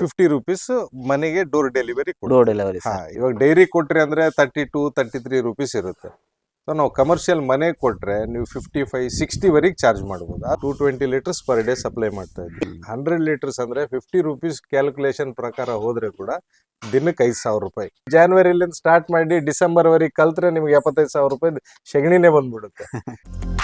Fifty rupees ಮನೆಗೆ door delivery door delivery ಇವಾಗ dairy ಕೊಟ್ರಿ ಅಂದ್ರೆ thirty two thirty three rupees ಇರುತ್ತೆ. ಸೊ ನಾವು ಕಮರ್ಷಿಯಲ್ ಮನೆ ಕೊಟ್ರೆ ನೀವು ಫಿಫ್ಟಿ ಫೈವ್ ಸಿಕ್ಸ್ಟಿವರೆಗೆ ಚಾರ್ಜ್ ಮಾಡ್ಬೋದು. Two twenty litres per day supply ಮಾಡ್ತಾ ಇದ್ವಿ ಹಂಡ್ರೆಡ್ ಲೀಟರ್ಸ್ ಅಂದ್ರೆ ಫಿಫ್ಟಿ ರುಪೀಸ್ ಕ್ಯಾಲ್ಕುಲೇಷನ್ ಪ್ರಕಾರ ಹೋದ್ರೆ ಕೂಡ ದಿನಕ್ಕೆ ಐದು ಸಾವಿರ ರೂಪಾಯಿ. ಜಾನ್ವರಿಲಿಂದ ಸ್ಟಾರ್ಟ್ ಮಾಡಿ ಡಿಸೆಂಬರ್ ವರೆಗೆ ಕಲ್ತ್ರೆ ನಿಮ್ಗೆ ಎಪ್ಪತ್ತೈದು ಸಾವಿರ ರೂಪಾಯಿ ಸೆಗಣಿನೇ ಬಂದ್ಬಿಡುತ್ತೆ.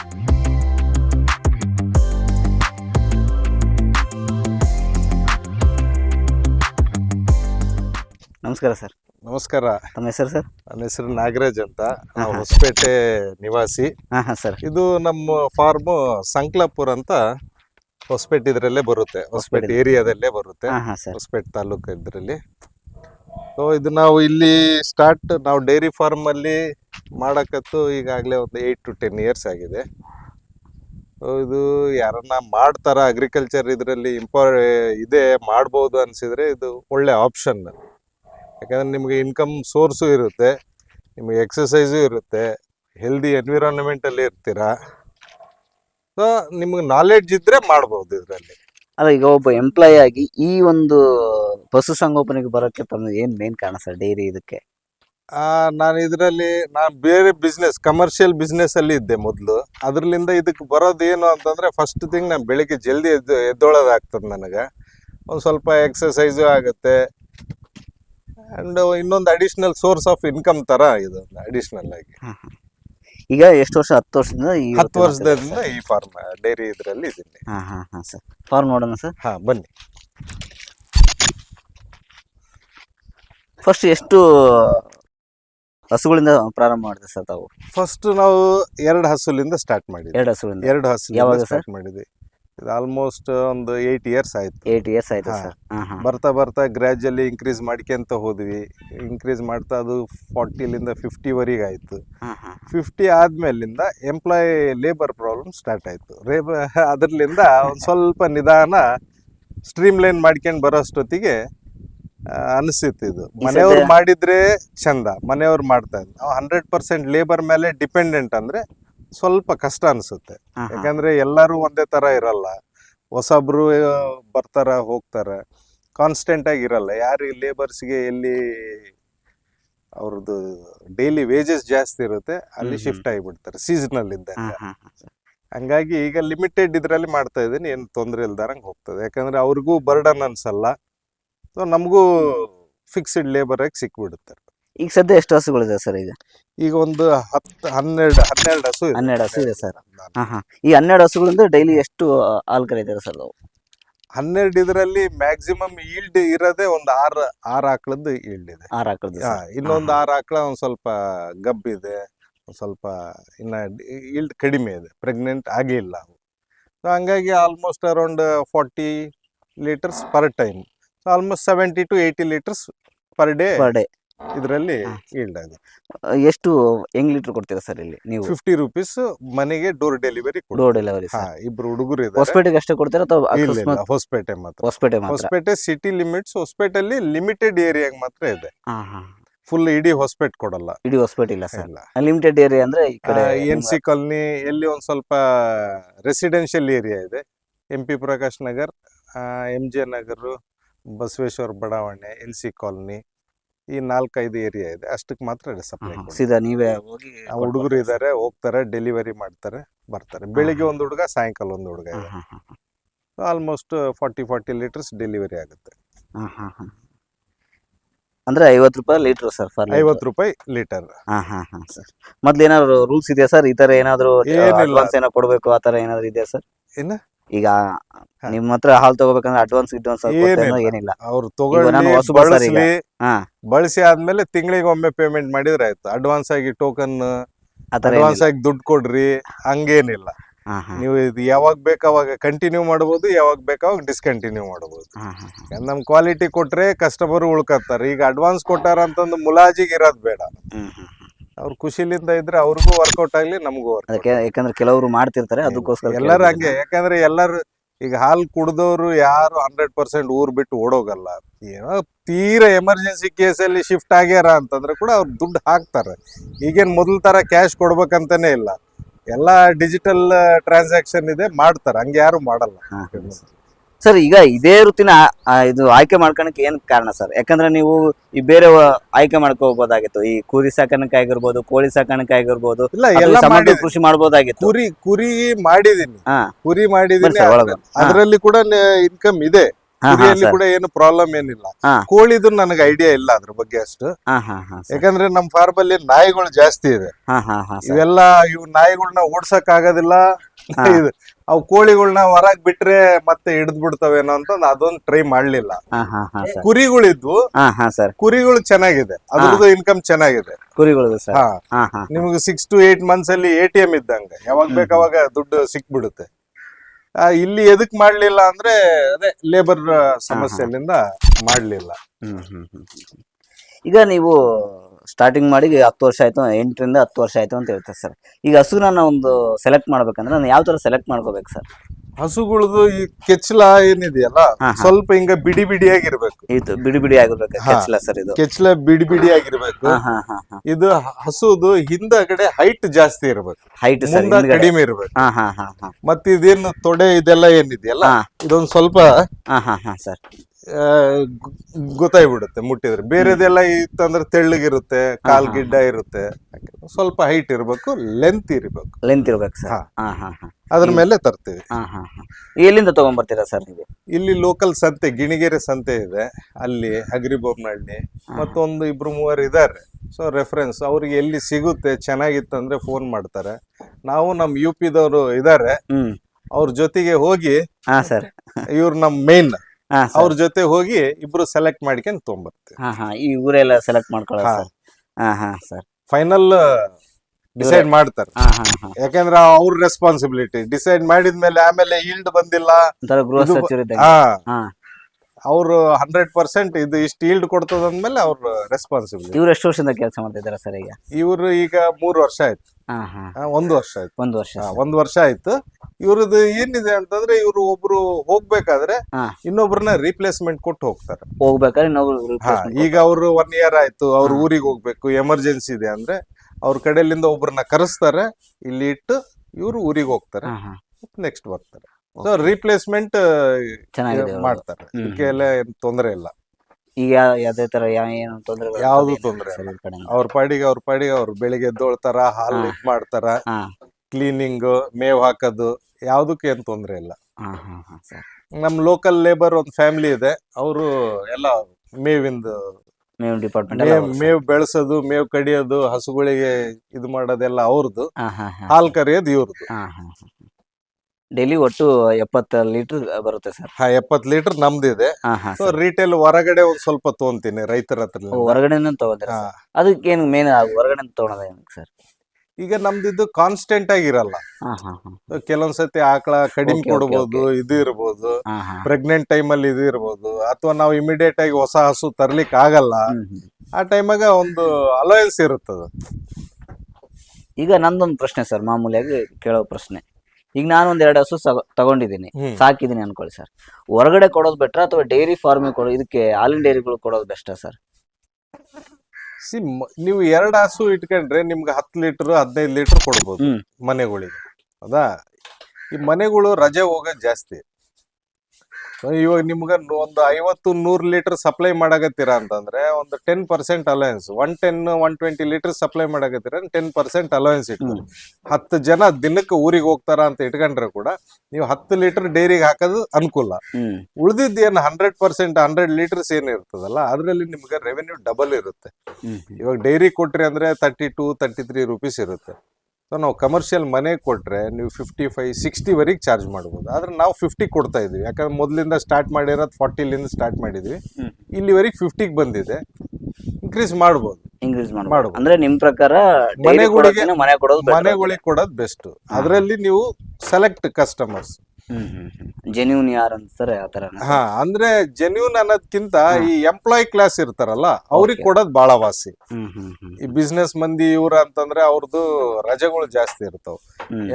ನಮಸ್ಕಾರ ಸರ್. ನಮಸ್ಕಾರ. ತಮ್ಮ ಹೆಸರು ಸರ್? ನನ್ನ ಹೆಸರು ನಾಗರಾಜ್ ಅಂತ. ನಾವು. ಹೊಸಪೇಟೆ ನಿವಾಸಿ. ಹಾಂ ಹಾಂ ಸರ್. ಇದು ನಮ್ಮ ಫಾರ್ಮ್ ಸಂಕ್ಲಾಪುರ್ ಅಂತ ಹೊಸಪೇಟೆ ಇದರಲ್ಲೇ ಬರುತ್ತೆ. ಹೊಸಪೇಟೆ ಹೊಸಪೇಟೆ. ಏರಿಯಾದಲ್ಲೇ ಬರುತ್ತೆ. ಹಾಂ ಹಾಂ ಸರ್. ಹೊಸಪೇಟೆ ತಾಲೂಕು ಇದರಲ್ಲಿ. ಸೊ ಇದು ನಾವು ಇಲ್ಲಿ ಸ್ಟಾರ್ಟ್ ನಾವು ಡೈರಿ ಫಾರ್ಮ್ ಅಲ್ಲಿ ಮಾಡಕತ್ತು ಈಗಾಗಲೇ ಒಂದು ಏಯ್ಟ್ ಟು ಟೆನ್ ಇಯರ್ಸ್ ಆಗಿದೆ. ಸೊ ಇದು ಯಾರನ್ನ ಮಾಡ್ತಾರ ಅಗ್ರಿಕಲ್ಚರ್ ಇದರಲ್ಲಿ ಇಂಪಾರ್ ಇದೆ ಮಾಡ್ಬೋದು ಅನ್ಸಿದ್ರೆ ಇದು ಒಳ್ಳೆ ಆಪ್ಷನ್ ಯಾಕಂದ್ರೆ ನಿಮಗೆ ಇನ್ಕಮ್ ಸೋರ್ಸು ಇರುತ್ತೆ ನಿಮಗೆ ಎಕ್ಸಸೈಸು ಇರುತ್ತೆ ಹೆಲ್ದಿ ಎನ್ವಿರಾನ್ಮೆಂಟಲ್ಲಿ ಇರ್ತೀರಾ? ಸೊ ನಿಮಗೆ ನಾಲೆಡ್ಜ್ ಇದ್ರೆ ಮಾಡ್ಬೋದು ಇದರಲ್ಲಿ. ಅಲ್ಲ ಈಗ ಒಬ್ಬ ಎಂಪ್ಲಾಯ್ ಆಗಿ ಈ ಒಂದು ಪಶುಸಂಗೋಪನೆಗೆ ಬರೋಕ್ಕೆ ತಮ್ಮ ಏನು ಮೇನ್ ಕಾರಣ ಸರ್ ಡೈರಿ ಇದಕ್ಕೆ? ನಾನು ಇದರಲ್ಲಿ ನಾನು ಬೇರೆ ಬಿಸ್ನೆಸ್ ಕಮರ್ಷಿಯಲ್ ಬಿಸ್ನೆಸ್ಸಲ್ಲಿ ಇದ್ದೆ ಮೊದಲು. ಅದರಲ್ಲಿಂದ ಇದಕ್ಕೆ ಬರೋದು ಏನು ಅಂತಂದ್ರೆ ಫಸ್ಟ್ ಥಿಂಗ್ ನಾನು ಬೆಳಿಗ್ಗೆ ಜಲ್ದಿ ಎದ್ದು ಎದ್ದೊಳೋದಾಗ್ತದೆ ನನಗೆ. ಒಂದು ಸ್ವಲ್ಪ ಎಕ್ಸಸೈಸು ಆಗುತ್ತೆ. ಆ್ಯಂಡ್ ಇನ್ನೊಂದು ಅಡಿಷನಲ್ ಸೋರ್ಸ್ ಆಫ್ ಇನ್ಕಮ್ ತರ ಇದು ಅಡಿಷನಲ್ ಆಗಿ. ಈಗ ಎಷ್ಟು ವರ್ಷ? ಹತ್ತು ವರ್ಷದಿಂದ ಈ ಹತ್ತು ವರ್ಷದಿಂದ ಈ ಫಾರ್ಮ್ ಡೈರಿ ಇದರಲ್ಲಿ ಇದ್ದೀನಿ ಹಾಂ ಹಾಂ ಹಾಂ ಸರ್ ಫಾರ್ಮ್ ನೋಡೋಣ ಸರ್ ಹಾಂ ಬನ್ನಿ. ಫಸ್ಟ್ ಎಷ್ಟು ಹಸುಗಳಿಂದ ಪ್ರಾರಂಭ ಮಾಡಿದೆ ಸರ್ ತಾವು? ಫಸ್ಟ್ ನಾವು ಎರಡು ಹಸುಲಿಂದ ಸ್ಟಾರ್ಟ್ ಮಾಡಿದ್ವಿ. ಎರಡು ಹಸುಗಳಿಂದ ಎರಡು ಹಸು ಯಾವಾಗ ಸ್ಟಾರ್ಟ್ ಮಾಡಿದ್ವಿ. ಇದು ಆಲ್ಮೋಸ್ಟ್ ಒಂದು ಏಯ್ಟ್ ಇಯರ್ಸ್ ಆಯ್ತು. ಏಟ್ ಇಯರ್ಸ್ ಆಯ್ತು ಹಾ. ಸರ್. ಹಾಂ ಹಾಂ. ಬರ್ತಾ ಬರ್ತಾ ಗ್ರಾಜುಯಲಿ ಇನ್ಕ್ರೀಸ್ ಮಾಡ್ಕೊಂತ ಹೋದ್ವಿ. ಇನ್ಕ್ರೀಸ್ ಮಾಡ್ತಾ ಅದು ಫಾರ್ಟಿಲಿಂದ ಫಿಫ್ಟಿವರೆಗೆ ಆಯಿತು. ಹಾಂ ಹಾಂ. ಫಿಫ್ಟಿ ಆದ್ಮೇಲಿಂದ ಎಂಪ್ಲಾಯ್ ಲೇಬರ್ ಪ್ರಾಬ್ಲಮ್ ಸ್ಟಾರ್ಟ್ ಆಯಿತು. ರೇಬ ಅದರ್ಲಿಂದ ಒಂದು ಸ್ವಲ್ಪ ನಿಧಾನ ಸ್ಟ್ರೀಮ್ ಲೈನ್ ಮಾಡ್ಕೊಂಡು ಬರೋ ಅಷ್ಟೊತ್ತಿಗೆ ಅನಿಸಿತ್ತು ಇದು. ಮನೆಯವ್ರು ಮಾಡಿದ್ರೆ ಚಂದ. ಮನೆಯವ್ರು ಮಾಡ್ತಾ ಇದ್ರು. ನಾವು ಹಂಡ್ರೆಡ್ ಪರ್ಸೆಂಟ್ ಲೇಬರ್ ಮೇಲೆ ಡಿಪೆಂಡೆಂಟ್ ಅಂದ್ರೆ ಸ್ವಲ್ಪ ಕಷ್ಟ ಅನಿಸುತ್ತೆ. ಯಾಕಂದ್ರೆ ಎಲ್ಲರೂ ಒಂದೇ ತರ ಇರಲ್ಲ. ಹೊಸಬ್ರು ಬರ್ತಾರ ಹೋಗ್ತಾರ. ಕಾನ್ಸ್ಟೆಂಟ್ ಆಗಿ ಇರಲ್ಲ. ಯಾರು ಲೇಬರ್ಸ್ಗೆ ಎಲ್ಲಿ ಅವ್ರದ್ದು ಡೈಲಿ ವೇಜಸ್ ಜಾಸ್ತಿ ಇರುತ್ತೆ ಅಲ್ಲಿ. ಶಿಫ್ಟ್ ಆಗಿಬಿಡ್ತಾರೆ ಸೀಸನಲ್ ಇದ್ದಾಗ. ಸರ್ ಹಂಗಾಗಿ ಈಗ ಲಿಮಿಟೆಡ್ ಇದ್ರಲ್ಲಿ ಮಾಡ್ತಾ ಇದ್ದೀನಿ ಏನು ತೊಂದರೆ ಇಲ್ದಾರಂಗೆ ಹೋಗ್ತದೆ. ಯಾಕಂದ್ರೆ ಅವ್ರಿಗೂ ಬರ್ಡನ್ ಅನ್ಸಲ್ಲ. ಸೊ ನಮಗೂ ಫಿಕ್ಸ್ಡ್ ಲೇಬರ್ ಆಗಿ ಸಿಕ್ಬಿಡುತ್ತೆ. ಈಗ ಸದ್ಯ ಎಷ್ಟು ಹಸುಗಳಿದೆ ಸರ್ ಈಗ? ಈಗ ಒಂದು ಹತ್ತು ಹನ್ನೆರಡು ಹನ್ನೆರಡು ಹಸು ಇದೆ. ಹನ್ನೆರಡು ಹಸು ಇದೆ ಸರ್. ಹಾ ಈ ಹನ್ನೆರಡು ಹಸುಗಳಿಂದ ಡೈಲಿ ಎಷ್ಟು ಹಾಲು ಕರೀತಾರೆ ಸರ್ ತಾವು ಹನ್ನೆರಡು ಇದರಲ್ಲಿ ಮ್ಯಾಕ್ಸಿಮಮ್ ಈಲ್ಡ್ ಇರೋದೇ ಒಂದು ಆರು ಆರು ಆಕಳದ್ದು ಈಲ್ಡ್ ಇದೆ. ಆರು ಆಕಳದ್ದು ಹಾ, ಇನ್ನೊಂದು ಆರು ಆಕಳ ಒಂದು ಸ್ವಲ್ಪ ಗಬ್ ಇದೆ ಒಂದ್ ಸ್ವಲ್ಪ ಇನ್ನ ಈಲ್ಡ್ ಕಡಿಮೆ ಇದೆ ಪ್ರೆಗ್ನೆಂಟ್ ಆಗಿಲ್ಲ ಅವು. ಸೊ ಹಂಗಾಗಿ almost around forty litres per time so almost seventy to eighty litres per day per day ಇದರಲ್ಲಿ. ಈಲ್ಡ್ ಎಷ್ಟು ಹೆಂಗ್ ಲೀಟರ್ ಕೊಡ್ತೀರಾ ಸರ್ ಇಲ್ಲಿ ನೀವು? ಫಿಫ್ಟಿ ರುಪೀಸ್ ಮನೆಗೆ ಡೋರ್ ಡೆಲಿವರಿ ಡೋರ್ ಡೆಲಿವರಿ ಹಾ ಇಬ್ರು ಹುಡುಗರು ಇದೆ ಹೊಸಪೇಟೆಗೆ ಅಷ್ಟೇ ಕೊಡ್ತೀರಾ ಅಥವಾ ಹೊಸಪೇಟೆ ಮಾತ್ರ. ಹೊಸಪೇಟೆ ಹೊಸಪೇಟೆ ಸಿಟಿ ಲಿಮಿಟ್ಸ್ ಹೊಸಪೇಟೆಲ್ಲಿ ಲಿಮಿಟೆಡ್ ಏರಿಯಾಗ ಮಾತ್ರ ಇದೆ. ಫುಲ್ ಇಡೀ ಹೊಸಪೇಟೆ ಕೊಡಲ್ಲ. ಇಡೀ ಹೊಸಪೇಟೆ ಇಲ್ಲ ಸರ್ ಲಿಮಿಟೆಡ್ ಏರಿಯಾ ಅಂದ್ರೆ ಈ ಕಡೆ ಎನ್ ಸಿ ಕಾಲನಿ ಎಲ್ಲಿ ಒಂದ್ ಸ್ವಲ್ಪ ರೆಸಿಡೆನ್ಷಿಯಲ್ ಏರಿಯಾ ಇದೆ. M P Prakash Nagar M J Nagar Basaveshwara Badavane N C colony. ಈ ನಾಲ್ಕೈದು ಏರಿಯಾ ಇದೆ ಅಷ್ಟಕ್ಕೆ ಮಾತ್ರ ಸಪ್ಲೈ ಸೀದಾ ನೀವೇ ಹೋಗಿ ಹುಡುಗರು ಇದ್ದಾರೆ ಹೋಗ್ತಾರೆ ಡೆಲಿವರಿ ಮಾಡ್ತಾರೆ ಬರ್ತಾರೆ. ಬೆಳಿಗ್ಗೆ ಒಂದು ಹುಡುಗ ಸಾಯಂಕಾಲ ಒಂದು ಹುಡುಗ ಇದೆ almost forty forty litres delivery ಆಗುತ್ತೆ. ಹಾ, ಹಾ, ಹಾ. ಅಂದ್ರೆ ಐವತ್ತು ರೂಪಾಯಿ ಲೀಟರ್ ಸರ್ ಫರ್ ಐವತ್ತು ರೂಪಾಯಿ ಲೀಟರ್ ಹಾ ಹಾ ಹಾ ಸರ್ ಮೊದ್ಲು ಏನಾದ್ರು ರೂಲ್ಸ್ ಇದೆಯಾ ಸರ್ ಈ ತರ ಏನಾದ್ರು. ಅಡ್ವಾನ್ಸ್ ಏನೋ ಕೊಡ್ಬೇಕು ಆ ತರ ಏನಾದ್ರು ಇದೆಯಾ ಸರ್ ಏನ? ಈಗ ನಿಮ್ಮತ್ರ ನಿಮ್ಮ ಹತ್ರ ಹಾಲ್ ತಗೋಬೇಕಂದ್ರೆ ಅಡ್ವಾನ್ಸ್ ಅಡ್ವಾನ್ಸ್ ಏನಿಲ್ಲ. ಅವ್ರು ತಗೊಳ್ಳಿ ಬಳಸಿ ಆದ್ಮೇಲೆ ತಿಂಗಳಿಗೆ ಒಮ್ಮೆ ಪೇಮೆಂಟ್ ಮಾಡಿದ್ರೆ ಆಯ್ತು. ಅಡ್ವಾನ್ಸ್ ಆಗಿ ಟೋಕನ್ ಅಡ್ವಾನ್ಸ್ ಆಗಿ ದುಡ್ಡು ಕೊಡ್ರಿ ಹಂಗೇನಿಲ್ಲ. ನೀವು ಇದು ಯಾವಾಗ ಬೇಕಾವಾಗ ಕಂಟಿನ್ಯೂ ಮಾಡಬಹುದು ಯಾವಾಗ ಬೇಕಾವಾಗ ಡಿಸ್ಕಂಟಿನ್ಯೂ ಮಾಡಬಹುದು ನಮ್ ಕ್ವಾಲಿಟಿ ಕೊಟ್ರೆ ಕಸ್ಟಮರ್ ಉಳ್ಕತ್ತಾರೆ. ಈಗ ಅಡ್ವಾನ್ಸ್ ಕೊಟ್ಟಾರ ಅಂತಂದು ಮುಲಾಜಿಗೆ ಇರೋದ್ ಬೇಡ. ಅವ್ರು ಖುಷಿಲಿಂದ ಇದ್ರೆ ಅವ್ರಿಗೂ ವರ್ಕೌಟ್ ಆಗ್ಲಿ ನಮಗೂ ಅದಕ್ಕೆ ಯಾಕಂದ್ರೆ ಕೆಲವರು ಮಾಡ್ತಿರ್ತಾರೆ ಅದಕ್ಕೋಸ್ಕರ ಎಲ್ಲರೂ. ಹಂಗೆ ಯಾಕಂದ್ರೆ ಎಲ್ಲರೂ ಈಗ ಹಾಲು ಕುಡ್ದವ್ರು ಯಾರು ಹಂಡ್ರೆಡ್ ಪರ್ಸೆಂಟ್ ಊರ್ ಬಿಟ್ಟು ಓಡೋಗಲ್ಲ. ಏನೋ ತೀರಾ ಎಮರ್ಜೆನ್ಸಿ ಕೇಸಲ್ಲಿ ಶಿಫ್ಟ್ ಆಗ್ಯಾರ ಅಂತಂದ್ರೆ ಕೂಡ ಅವ್ರು ದುಡ್ಡು ಹಾಕ್ತಾರೆ. ಈಗೇನ್ ಮೊದಲ ತರ ಕ್ಯಾಶ್ ಕೊಡ್ಬೇಕಂತಾನೆ ಇಲ್ಲ. ಎಲ್ಲ ಡಿಜಿಟಲ್ ಟ್ರಾನ್ಸಾಕ್ಷನ್ ಇದೆ ಮಾಡ್ತಾರೆ. ಹಂಗೆ ಯಾರು ಮಾಡಲ್ಲ. ಸರ್ ಈಗ ಇದೇ ವೃತ್ತಿನ ಇದು ಆಯ್ಕೆ ಮಾಡ್ಕೊಳಕ್ಕೆ ಏನ್ ಕಾರಣ ಸರ್? ಯಾಕಂದ್ರೆ ನೀವು ಈ ಬೇರೆ ಆಯ್ಕೆ ಮಾಡ್ಕೋಬಹುದಾಗಿತ್ತು ಈ ಕುರಿ ಸಾಕಾಣಿಕೆ ಆಗಿರ್ಬೋದು ಕೋಳಿ ಸಾಕಾಣಿಕೆ ಆಗಿರ್ಬೋದು ಎಲ್ಲ ಕೃಷಿ ಮಾಡಬಹುದಾಗಿತ್ತು ಕುರಿ ಕುರಿ ಮಾಡಿದೀನಿ ಹಾ. ಕುರಿ ಮಾಡಿದೀನಿ ಅದರಲ್ಲಿ ಕೂಡ ಇನ್ಕಮ್ ಇದೆ. ಕುರಿಯಲ್ಲಿ ಕೂಡ ಏನು ಪ್ರಾಬ್ಲಮ್ ಏನಿಲ್ಲ. ಕೋಳಿದು ನನಗೆ ಐಡಿಯಾ ಇಲ್ಲ ಅದ್ರ ಬಗ್ಗೆ ಅಷ್ಟು. ಯಾಕಂದ್ರೆ ನಮ್ ಫಾರ್ಮ್ ಅಲ್ಲಿ ನಾಯಿಗಳು ಜಾಸ್ತಿ ಇದೆ. ಇವೆಲ್ಲ ಇವ್ ನಾಯಿಗಳನ್ನ ಓಡ್ಸಕ್ ಆಗೋದಿಲ್ಲ. ಅವು ಕೋಳಿಗಳನ್ನ ಹೊರಗ್ ಬಿಟ್ರೆ ಮತ್ತೆ ಹಿಡಿದ್ ಬಿಡ್ತಾವೇನೋ ಅಂತ ಅದೊಂದು ಟ್ರೈ ಮಾಡ್ಲಿಲ್ಲ. ಕುರಿಗಳಿದ್ವು ಕುರಿಗಳು ಚೆನ್ನಾಗಿದೆ. ಅದ್ರದ್ದು ಇನ್ಕಮ್ ಚೆನ್ನಾಗಿದೆ. ಹಾ. ನಿಮ್ಗೆ ಸಿಕ್ಸ್ ಟು ಏಟ್ ಮಂತ್ಸ್ ಅಲ್ಲಿ ಎ ಟಿ ಎಂ ಇದ್ದಂಗೆ. ಯಾವಾಗ ಬೇಕಾವಾಗ ದುಡ್ಡು ಸಿಕ್ಬಿಡುತ್ತೆ. ಇಲ್ಲಿ ಎದಕ್ ಮಾಡ್ಲಿಲ್ಲ ಅಂದ್ರೆ ಅದೇ ಲೇಬರ್ ಸಮಸ್ಯೆಲಿಂದ ಮಾಡ್ಲಿಲ್ಲ. ಹ್ಮ್ ಹ್ಮ್ ಹ್ಮ್ ಹ್ಮ್. ಈಗ ನೀವು ಸ್ಟಾರ್ಟಿಂಗ್ ಮಾಡಿ ಹತ್ತು ವರ್ಷ ಆಯ್ತು ಎಂಟರಿಂದ ಹತ್ತು ವರ್ಷ ಆಯ್ತು ಅಂತ ಹೇಳ್ತಾರೆ ಸರ್. ಈಗ ಹಸುನ ಒಂದು ಸೆಲೆಕ್ಟ್ ಮಾಡ್ಬೇಕಂದ್ರೆ ನಾನು ಯಾವ ತರ ಸೆಲೆಕ್ಟ್ ಮಾಡ್ಕೋಬೇಕು ಸರ್? ಹಸುಗಳದು ಈ ಕೆಚ್ಚಲ ಏನಿದೆಯಲ್ಲ. ಸ್ವಲ್ಪ ಹಿಂಗ ಬಿಡಿ ಬಿಡಿಯಾಗಿರ್ಬೇಕು. ಇದು ಬಿಡಿ ಬಿಡಿ ಆಗಿರ್ಬೇಕು ಕೆಚ್ಚಲ ಸರ್ ಇದು. ಕೆಚ್ಚಲ ಬಿಡಿ ಹಾ ಹಾ ಇದು ಹಸುದು ಹಿಂದಗಡೆ ಹೈಟ್ ಜಾಸ್ತಿ ಇರ್ಬೇಕು. ಹೈಟ್ ಕಡಿಮೆ ಇರ್ಬೇಕು. ಮತ್ತೆ ಇದೇನು ತೊಡೆ ಇದೆಲ್ಲ ಏನಿದೆಯಲ್ಲ ಇದೊಂದು ಸ್ವಲ್ಪ ಸರ್. ಗೊತ್ತಾಗ್ಬಿಡುತ್ತೆ ಮುಟ್ಟಿದ್ರೆ. ಬೇರೆದೆಲ್ಲ ಇತ್ತಂದ್ರೆ ತೆಳ್ಳಗಿರುತ್ತೆ ಕಾಲ್ ಗಿಡ್ಡ ಇರುತ್ತೆ. ಸ್ವಲ್ಪ ಹೈಟ್ ಇರ್ಬೇಕು ಲೆಂತ್ ಇರ್ಬೇಕು. ಲೆಂತ್ ಇರ್ಬೇಕು ಸರ್. ಹಾ. ಹಾ ಹಾ ಹಾ. ಅದ್ರ ಮೇಲೆ ತರ್ತೀವಿ. ಹಾ ಹಾ ಎಲ್ಲಿಂದ ತಗೊಂಡ್ಬರ್ತೀರಾ ಸರ್ ನೀವು? ಇಲ್ಲಿ ಲೋಕಲ್ ಸಂತೆ ಗಿಣಿಗೆರೆ ಸಂತೆ ಇದೆ. ಅಲ್ಲಿ ಹಗರಿಬೊಮ್ಮನಹಳ್ಳಿ ಮತ್ತೊಂದು ಇಬ್ರು ಮೂವರು ಇದ್ದಾರೆ. ಸೊ ರೆಫರೆನ್ಸ್ ಅವ್ರಿಗೆ ಎಲ್ಲಿ ಸಿಗುತ್ತೆ ಚೆನ್ನಾಗಿತ್ತಂದ್ರೆ ಫೋನ್ ಮಾಡ್ತಾರೆ. ನಾವು ನಮ್ ಯು ಪಿದವರು ಇದ್ದಾರೆ. ಹ್ಮ್. ಅವ್ರ ಜೊತೆಗೆ ಹೋಗಿ ಹಾ ಸರ್. ಇವ್ರು ನಮ್ ಮೇನ್ ಹಾ ಅವ್ರ ಜೊತೆ ಹೋಗಿ ಇಬ್ರು ಸೆಲೆಕ್ಟ್ ಮಾಡ್ಕೊಂಡು ತೊಗೊಂಬರ್ತೀವಿ. ಹಾ ಹಾ. ಈ ಊರೆಲ್ಲ ಸೆಲೆಕ್ಟ್ ಮಾಡ್ಕೊಳ್ಳೋದು ಹಾ. ಸರ್. ಹಾ ಹಾ ಸರ್. ಫೈನಲ್ ಡಿಸೈಡ್ ಮಾಡ್ತಾರೆ. ಹಾ ಹಾ ಹಾ. ಯಾಕಂದ್ರೆ ಅವ್ರ ರೆಸ್ಪಾನ್ಸಿಬಿಲಿಟಿ ಡಿಸೈಡ್ ಮಾಡಿದ್ಮೇಲೆ ಆಮೇಲೆ ಈಲ್ಡ್ ಬಂದಿಲ್ಲ. ಒಂಥರ ಗೃಹ ಇದು ಬ- ಸಚಿವರು ಇದ್ದಂಗೆ. ಹಾ. ಹಾ. ಅವ್ರು ಹಂಡ್ರೆಡ್ ಪರ್ಸೆಂಟ್ ಇದು ಇಷ್ಟು ಈಲ್ಡ್ ಕೊಡ್ತದ ಅಂದ್ಮೇಲೆ ಅವ್ರ ರೆಸ್ಪಾನ್ಸಿಬಿಲಿಟಿ ಇವ್ರು ಎಷ್ಟು ವರ್ಷದಿಂದ ಕೆಲಸ ಮಾಡ್ತಿದ್ದಾರೆ ಸರ್ ಈಗ? ಇವರು ಈಗ ಮೂರು ವರ್ಷ ಆಯ್ತು. ಹಾ ಹಾ. ಆ, ಒಂದು ವರ್ಷ ಆಯ್ತು. ಒಂದು ವರ್ಷ. ಆ, ಒಂದು ವರ್ಷ ಆಯ್ತು. ಇವ್ರದ್ದು ಏನಿದೆ ಅಂತಂದ್ರೆ ಇವರು ಒಬ್ರು ಹೋಗ್ಬೇಕಾದ್ರೆ ಹಾ. ಇನ್ನೊಬ್ರನ್ನ ರೀಪ್ಲೇಸ್ಮೆಂಟ್ ಕೊಟ್ಟು ಹೋಗ್ತಾರೆ. ಹೋಗ್ಬೇಕಾದ್ರೆ ಹಾ ಈಗ ಅವ್ರು ಒನ್ ಇಯರ್ ಆಯ್ತು. ಅವ್ರ ಊರಿಗೆ ಹೋಗ್ಬೇಕು. ಎಮರ್ಜೆನ್ಸಿ ಇದೆ ಅಂದ್ರೆ ಅವ್ರ ಕಡೆಯಿಂದ ಒಬ್ಬರನ್ನ ಕರೆಸ್ತಾರೆ ಇಲ್ಲಿ ಇಟ್ಟು ಇವರು ಊರಿಗೆ ಹೋಗ್ತಾರೆ. ನೆಕ್ಸ್ಟ್ ಬರ್ತಾರೆ. ಸೊ ರೀಪ್ಲೇಸ್ಮೆಂಟ್ ಮಾಡ್ತಾರೆ. ಇದಕ್ಕೆಲ್ಲ ಏನ್ ತೊಂದರೆ ಇಲ್ಲ. ಈಗ ಯಾವುದೇ ತರ ಏನು ತೊಂದರೆ ಯಾವ್ದು ತೊಂದ್ರೆ. ಅವ್ರ ಪಾಡಿಗೆ ಅವ್ರ ಪಾಡಿಗೆ ಅವ್ರು ಬೆಳಿಗ್ಗೆ ಎದ್ದೋಳ್ತಾರ ಹಾಲು. ಇದ್ ಮಾಡ್ತಾರ ಕ್ಲೀನಿಂಗ್ ಮೇವ್ ಹಾಕೋದು ಯಾವ್ದಕ್ಕೆ ಏನ್ ತೊಂದ್ರೆ ಇಲ್ಲ. ನಮ್ ಲೋಕಲ್ ಲೇಬರ್ ಒಂದ್ ಫ್ಯಾಮಿಲಿ ಇದೆ. ಅವರು ಎಲ್ಲ ಮೇವಿಂದ ಮೇವ್ ಡಿಪಾರ್ಟ್ಮೆಂಟ್ ಮೇವು ಬೆಳೆಸೋದು ಮೇವ್ ಕಡಿಯೋದು ಹಸುಗಳಿಗೆ ಇದು ಮಾಡೋದೆಲ್ಲ ಅವ್ರದ್ದು. ಹಾಲು ಕರಿಯೋದು ಇವ್ರದ್ದು. ಡೈಲಿ ಒಟ್ಟು ಎಪ್ಪತ್ತು ಲೀಟರ್ ಬರುತ್ತೆ ಸರ್. ಹಾ ಎಪ್ಪತ್ ಲೀಟರ್ ನಮ್ದಿದೆ ಸೊ ರಿಟೇಲ್ ಹೊರಗಡೆ ಒಂದ್ ಸ್ವಲ್ಪ ತೊಗೊಂತೀನಿ ರೈತರ ಹತ್ರ ಹೊರಗಡೆ. ಅದಕ್ಕೆ ಏನು ಮೇನ್ ಹೊರಗಡೆ ತಗೊಳೋದ ಸರ್? ಈಗ ನಮ್ದಿದ್ದು ಕಾನ್ಸ್ಟೆಂಟ್ ಆಗಿರಲ್ಲ ಕೆಲವೊಂದ್ಸತಿ ಆಕಳ ಕಡಿಮೆ ಕೊಡ್ಬೋದು ಇದು ಇರ್ಬೋದು ಪ್ರೆಗ್ನೆಂಟ್ ಟೈಮ್ ಅಲ್ಲಿ ಇದು ಇರ್ಬೋದು ಅಥವಾ ನಾವು ಇಮಿಡಿಯೇಟ್ ಆಗಿ ಹೊಸ ಹಸು ತರ್ಲಿಕ್ಕೆ ಆಗಲ್ಲ. ಆ ಟೈಮಾಗ ಒಂದು ಅಲೋಯನ್ಸ್ ಇರುತ್ತದ. ಈಗ ನಂದೊಂದು ಪ್ರಶ್ನೆ ಸರ್ ಮಾಮೂಲಿಯಾಗಿ ಕೇಳೋ ಪ್ರಶ್ನೆ. ಈಗ ನಾನು ಒಂದ್ ಎರಡು ಹಸು ತಗೊಂಡಿದ್ದೀನಿ. ಹ್ಮ್. ಸಾಕಿದ್ದೀನಿ ಅನ್ಕೊಳ್ಳಿ ಸರ್. ಹೊರಗಡೆ ಕೊಡೋದು ಬೆಟ್ರ ಅಥವಾ ಡೈರಿ ಫಾರ್ಮಿಗೆ ಕೊಡೋ ಇದಕ್ಕೆ ಹಾಲಿನ ಡೈರಿಗಳು ಕೊಡೋದು ಬೆಸ್ಟಾ ಸರ್? ಸಿ ನೀವು ಎರಡು ಹಸು ಇಟ್ಕೊಂಡ್ರೆ ನಿಮ್ಗೆ ಹತ್ತು ಲೀಟರ್ ಹದಿನೈದು ಲೀಟರ್ ಕೊಡ್ಬೋದು. ಮನೆಗಳಿಗೆ. ಹೌದಾ ಈ ಮನೆಗಳು ರಜೆ ಹೋಗೋದು ಜಾಸ್ತಿ. ಇವಾಗ ನಿಮ್ಗೆ ಒಂದು ಐವತ್ತು ನೂರು ಲೀಟರ್ ಸಪ್ಲೈ ಮಾಡಾಗತ್ತೀರ ಅಂತಂದ್ರೆ ಒಂದು ten percent allowance one ten one twenty litre supply ಮಾಡಾಗತ್ತೀರ ten percent allowance ಇಟ್ಟು ಹತ್ತು ಜನ ದಿನಕ್ಕೆ ಊರಿಗೆ ಹೋಗ್ತಾರ ಅಂತ ಇಟ್ಕೊಂಡ್ರೆ ಕೂಡ ನೀವು ಹತ್ತು ಲೀಟರ್ ಡೈರಿಗೆ ಹಾಕೋದು ಅನುಕೂಲ. ಉಳಿದಿದ್ದು ಏನು ಹಂಡ್ರೆಡ್ ಪರ್ಸೆಂಟ್ ಹಂಡ್ರೆಡ್ ಲೀಟರ್ಸ್ ಏನು ಇರ್ತದಲ್ಲ ಅದರಲ್ಲಿ ನಿಮ್ಗೆ ರೆವೆನ್ಯೂ ಡಬಲ್ ಇರುತ್ತೆ. ಇವಾಗ ಡೈರಿ ಕೊಟ್ರಿ ಅಂದ್ರೆ thirty two thirty three rupees ಇರುತ್ತೆ. ಸೊ ನಾವು ಕಮರ್ಷಿಯಲ್ ಮನೆ ಕೊಟ್ಟರೆ ನೀವು ಫಿಫ್ಟಿ ಫೈವ್ ಸಿಕ್ಸ್ಟಿವರೆಗೆ ಚಾರ್ಜ್ ಮಾಡ್ಬೋದು. ಆದ್ರೆ ನಾವು ಫಿಫ್ಟಿ ಕೊಡ್ತಾ ಇದ್ವಿ ಯಾಕಂದ್ರೆ ಮೊದಲಿಂದ ಸ್ಟಾರ್ಟ್ ಮಾಡಿರೋದು ಫಾರ್ಟಿಲಿಂದ ಸ್ಟಾರ್ಟ್ ಮಾಡಿದ್ವಿ. ಇಲ್ಲಿವರೆಗೆ ಫಿಫ್ಟಿಗೆ ಬಂದಿದೆ. ಇನ್ಕ್ರೀಸ್ ಮಾಡ್ಬೋದು. ಇನ್ಕ್ರೀಸ್ ಮಾಡ್ಬೋದು. ಅಂದ್ರೆ ನಿಮ್ಮ ಪ್ರಕಾರ ಮನೆಗಳಿಗೆ- ಮನೆ ಕೊಡೋದು ಮನೆಗಳಿಗೆ ಕೊಡೋದು ಬೆಸ್ಟ್ ಅದರಲ್ಲಿ ನೀವು ಸೆಲೆಕ್ಟ್ ಕಸ್ಟಮರ್ಸ್ ಜೆನ್ಯೂನ್ ಯಾರು ಅಂತಾರೆ ಆ ತರ ಹಾ ಅಂದ್ರೆ ಜೆನ್ಯೂನ್ ಅನ್ನೋದ್ಕಿಂತ ಈ ಎಂಪ್ಲಾಯ್ ಕ್ಲಾಸ್ ಇರ್ತಾರಲ್ಲ ಅವ್ರಿಗೆ ಕೊಡೋದ್ ಬಹಳ ವಾಸಿ. ಈ ಬಿಸ್ನೆಸ್ ಮಂದಿ ಇವ್ರ ಅಂತಂದ್ರೆ ಅವ್ರದ್ದು ರಜೆಗಳು ಜಾಸ್ತಿ ಇರ್ತಾವ.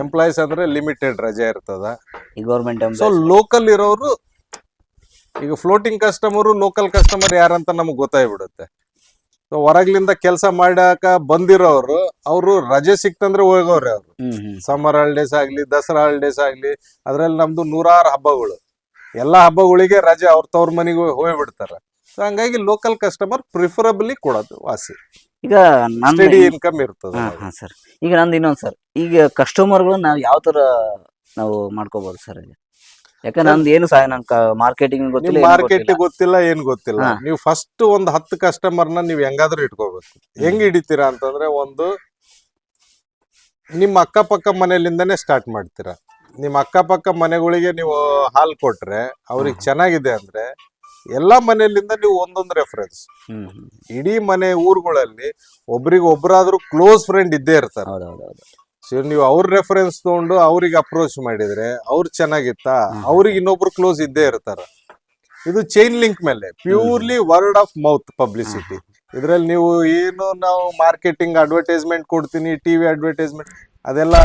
ಎಂಪ್ಲಾಯ್ಸ್ ಅಂದ್ರೆ ಲಿಮಿಟೆಡ್ ರಜೆ ಇರ್ತದ. ಈ ಗೌರ್ಮೆಂಟ್ ಸೊ ಲೋಕಲ್ ಇರೋರು ಈಗ ಫ್ಲೋಟಿಂಗ್ ಕಸ್ಟಮರ್ ಲೋಕಲ್ ಕಸ್ಟಮರ್ ಯಾರಂತ ನಮ್ಗೆ ಗೊತ್ತಾಗ್ಬಿಡುತ್ತೆ ಸೊ ಹೊರಗ್ಲಿಂದ ಕೆಲಸ ಮಾಡಾಕ ಬಂದಿರೋರು ಅವರು ರಜೆ ಸಿಕ್ತಂದ್ರೆ ಹೋಗೋರೆ ಅವರು. ಸಮ್ಮರ್ ಹಾಲಿಡೇಸ್ ಆಗ್ಲಿ ದಸರಾ ಹಾಲಿಡೇಸ್ ಆಗ್ಲಿ ಅದ್ರಲ್ಲಿ ನಮ್ದು ನೂರಾರು ಹಬ್ಬಗಳು. ಎಲ್ಲಾ ಹಬ್ಬಗಳಿಗೆ ರಜೆ ಅವ್ರ ತವ್ರ ಮನೆಗೆ ಹೋಗ್ಬಿಡ್ತಾರ. ಸೊ ಹಂಗಾಗಿ ಲೋಕಲ್ ಕಸ್ಟಮರ್ ಪ್ರಿಫರಬಲಿ ಕೊಡೋದು ವಾಸಿ. ಈಗ ಸ್ಟಡಿ ಇನ್ಕಮ್ ಇರ್ತದೆ ಹಾ ಸರ್. ಈಗ ನಂದು ಇನ್ನೊಂದು ಸರ್. ಈಗ ಕಸ್ಟಮರ್ಗಳು ನಾವು ಯಾವ ತರ ನಾವು ಮಾಡ್ಕೋಬಹುದು ಸರ್ ಈಗ? ಯಾಕಂದ್ರೆ ನಂದು ಏನು ಸಹ ಮಾರ್ಕೆಟಿಂಗ್ ಗೊತ್ತಿಲ್ಲ ಏನೂ ಮಾರ್ಕೆಟ್ ಗೊತ್ತಿಲ್ಲ. ಗೊತ್ತಿಲ್ಲ ಏನ್ ಗೊತ್ತಿಲ್ಲ. ಹಾ. ನೀವು ಫಸ್ಟ್ ಒಂದ್ ಹತ್ತು ನ ನೀವ್ ಹೆಂಗಾದ್ರೂ ಇಟ್ಕೋಬೇಕು. ಹೆಂಗ್ ಹಿಡಿತೀರಾ ಅಂತಂದ್ರೆ ಒಂದು ನಿಮ್ಮ ಅಕ್ಕಪಕ್ಕ ಮನೆಯಲ್ಲಿಂದನೇ ಸ್ಟಾರ್ಟ್ ಮಾಡ್ತೀರಾ. ನಿಮ್ಮ ಅಕ್ಕಪಕ್ಕ ಮನೆಗಳಿಗೆ ನೀವು ಹಾಲ್ ಕೊಟ್ರೆ ಅವ್ರಿಗೆ ಚೆನ್ನಾಗಿದೆ ಅಂದ್ರೆ ಎಲ್ಲಾ ಮನೆಯಲ್ಲಿಂದ ನೀವು ಒಂದೊಂದು ರೆಫರೆನ್ಸ್ ಹ್ಮ್ ಹ್ಮ್. ಇಡೀ ಮನೆ ಊರುಗಳಲ್ಲಿ ಒಬ್ರಿಗೆ ಒಬ್ರಾದ್ರೂ ಕ್ಲೋಸ್ ಫ್ರೆಂಡ್ ಇದ್ದೇ ಇರ್ತಾರೆ. ಹೌದೌದೌದು. ಸೊ ನೀವು ಅವ್ರ ರೆಫರೆನ್ಸ್ ತಗೊಂಡು ಅವ್ರಿಗೆ ಅಪ್ರೋಚ್ ಮಾಡಿದ್ರೆ ಅವ್ರು ಚೆನ್ನಾಗಿತ್ತಾ. ಅವ್ರಿಗೆ ಇನ್ನೊಬ್ರು ಕ್ಲೋಸ್ ಇದ್ದೇ ಇರ್ತಾರ. ಇದು ಚೈನ್ ಲಿಂಕ್ ಮೇಲೆ purely word of mouth publicity ಇದ್ರಲ್ಲಿ ನೀವು ಏನು ನಾವು ಮಾರ್ಕೆಟಿಂಗ್ ಅಡ್ವರ್ಟೈಸ್ಮೆಂಟ್ ಕೊಡ್ತೀನಿ ಟಿವಿ ಅಡ್ವರ್ಟೈಸ್ಮೆಂಟ್ ಅದೆಲ್ಲ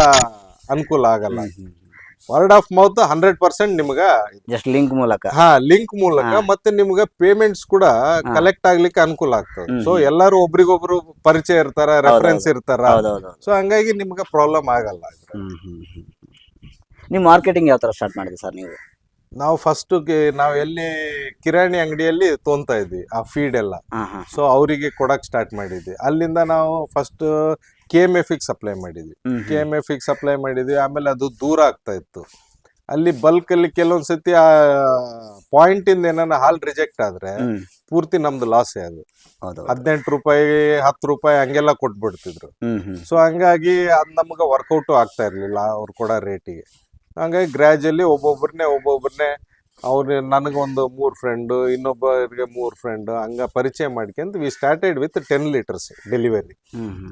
ಅನುಕೂಲ ಆಗಲ್ಲ. Word of mouth hundred percent ನಿಮ್ಗ ಜಸ್ಟ್ ಲಿಂಕ್ ಮೂಲಕ. ಹಾ ಲಿಂಕ್ ಮೂಲಕ ಮತ್ತೆ ನಿಮ್ಗ ಪೇಮೆಂಟ್ಸ್ ಕೂಡ ಕಲೆಕ್ಟ್ ಆಗ್ಲಿಕ್ಕೆ ಅನುಕೂಲ ಆಗ್ತದೆ. ಸೊ ಎಲ್ಲಾರು ಒಬ್ರಿಗೊಬ್ರು ಪರಿಚಯ ಇರ್ತಾರ ರೆಫರೆನ್ಸ್ ಇರ್ತಾರ. ಸೊ ಹಂಗಾಗಿ ನಿಮ್ಗ ಪ್ರಾಬ್ಲಮ್ ಆಗಲ್ಲ ನೀವು ಮಾರ್ಕೆಟಿಂಗ್ ಯಾವ ತರ ಸ್ಟಾರ್ಟ್ ಮಾಡಿದ್ರಿ ಸರ್ ನೀವು? ನಾವು ಫಸ್ಟ್ ನಾವು ಎಲ್ಲಿ ಕಿರಾಣಿ ಅಂಗಡಿಯಲ್ಲಿ ತೋಂತಾ ಇದ್ವಿ ಆ ಫೀಡ್ ಎಲ್ಲ. ಸೊ ಅವರಿಗೆ ಕೊಡಕ್ ಸ್ಟಾರ್ಟ್ ಮಾಡಿದ್ವಿ. ಅಲ್ಲಿಂದ ನಾವು first K M F supply ಮಾಡಿದ್ವಿ. ಕೆ ಎಂ ಎಫ್ ಸಪ್ಲೈ ಮಾಡಿದ್ವಿ ಆಮೇಲೆ ಅದು ದೂರ ಆಗ್ತಾ ಇತ್ತು. ಅಲ್ಲಿ ಬಲ್ಕ್ ಅಲ್ಲಿ ಕೆಲವೊಂದ್ ಸತಿ ಆ ಪಾಯಿಂಟ್ ಇಂದ ಏನಾನ ಹಾಲ್ ರಿಜೆಕ್ಟ್ ಆದ್ರೆ ಪೂರ್ತಿ ನಮ್ದು ಲಾಸ್ ಅದು. ಹದಿನೆಂಟು ರೂಪಾಯಿ ಹತ್ತು ರೂಪಾಯಿ ಹಂಗೆಲ್ಲ ಕೊಟ್ಬಿಡ್ತಿದ್ರು. ಸೊ ಹಂಗಾಗಿ ಅದು ನಮ್ಗೆ ವರ್ಕೌಟು ಆಗ್ತಾ ಇರ್ಲಿಲ್ಲ ಅವ್ರು ಕೊಡೋ ರೇಟಿಗೆ ಹಂಗಾಗಿ ಗ್ರ್ಯಾಜುಲಿ ಒಬ್ಬೊಬ್ಬರನ್ನೇ ಒಬ್ಬೊಬ್ಬರನ್ನೇ ಅವ್ರು ನನಗೊಂದು ಮೂರು ಫ್ರೆಂಡು ಇನ್ನೊಬ್ಬರಿಗೆ ಮೂರು ಫ್ರೆಂಡ್ ಹಂಗ ಪರಿಚಯ ಮಾಡ್ಕೊಂತ we started with ten litres delivery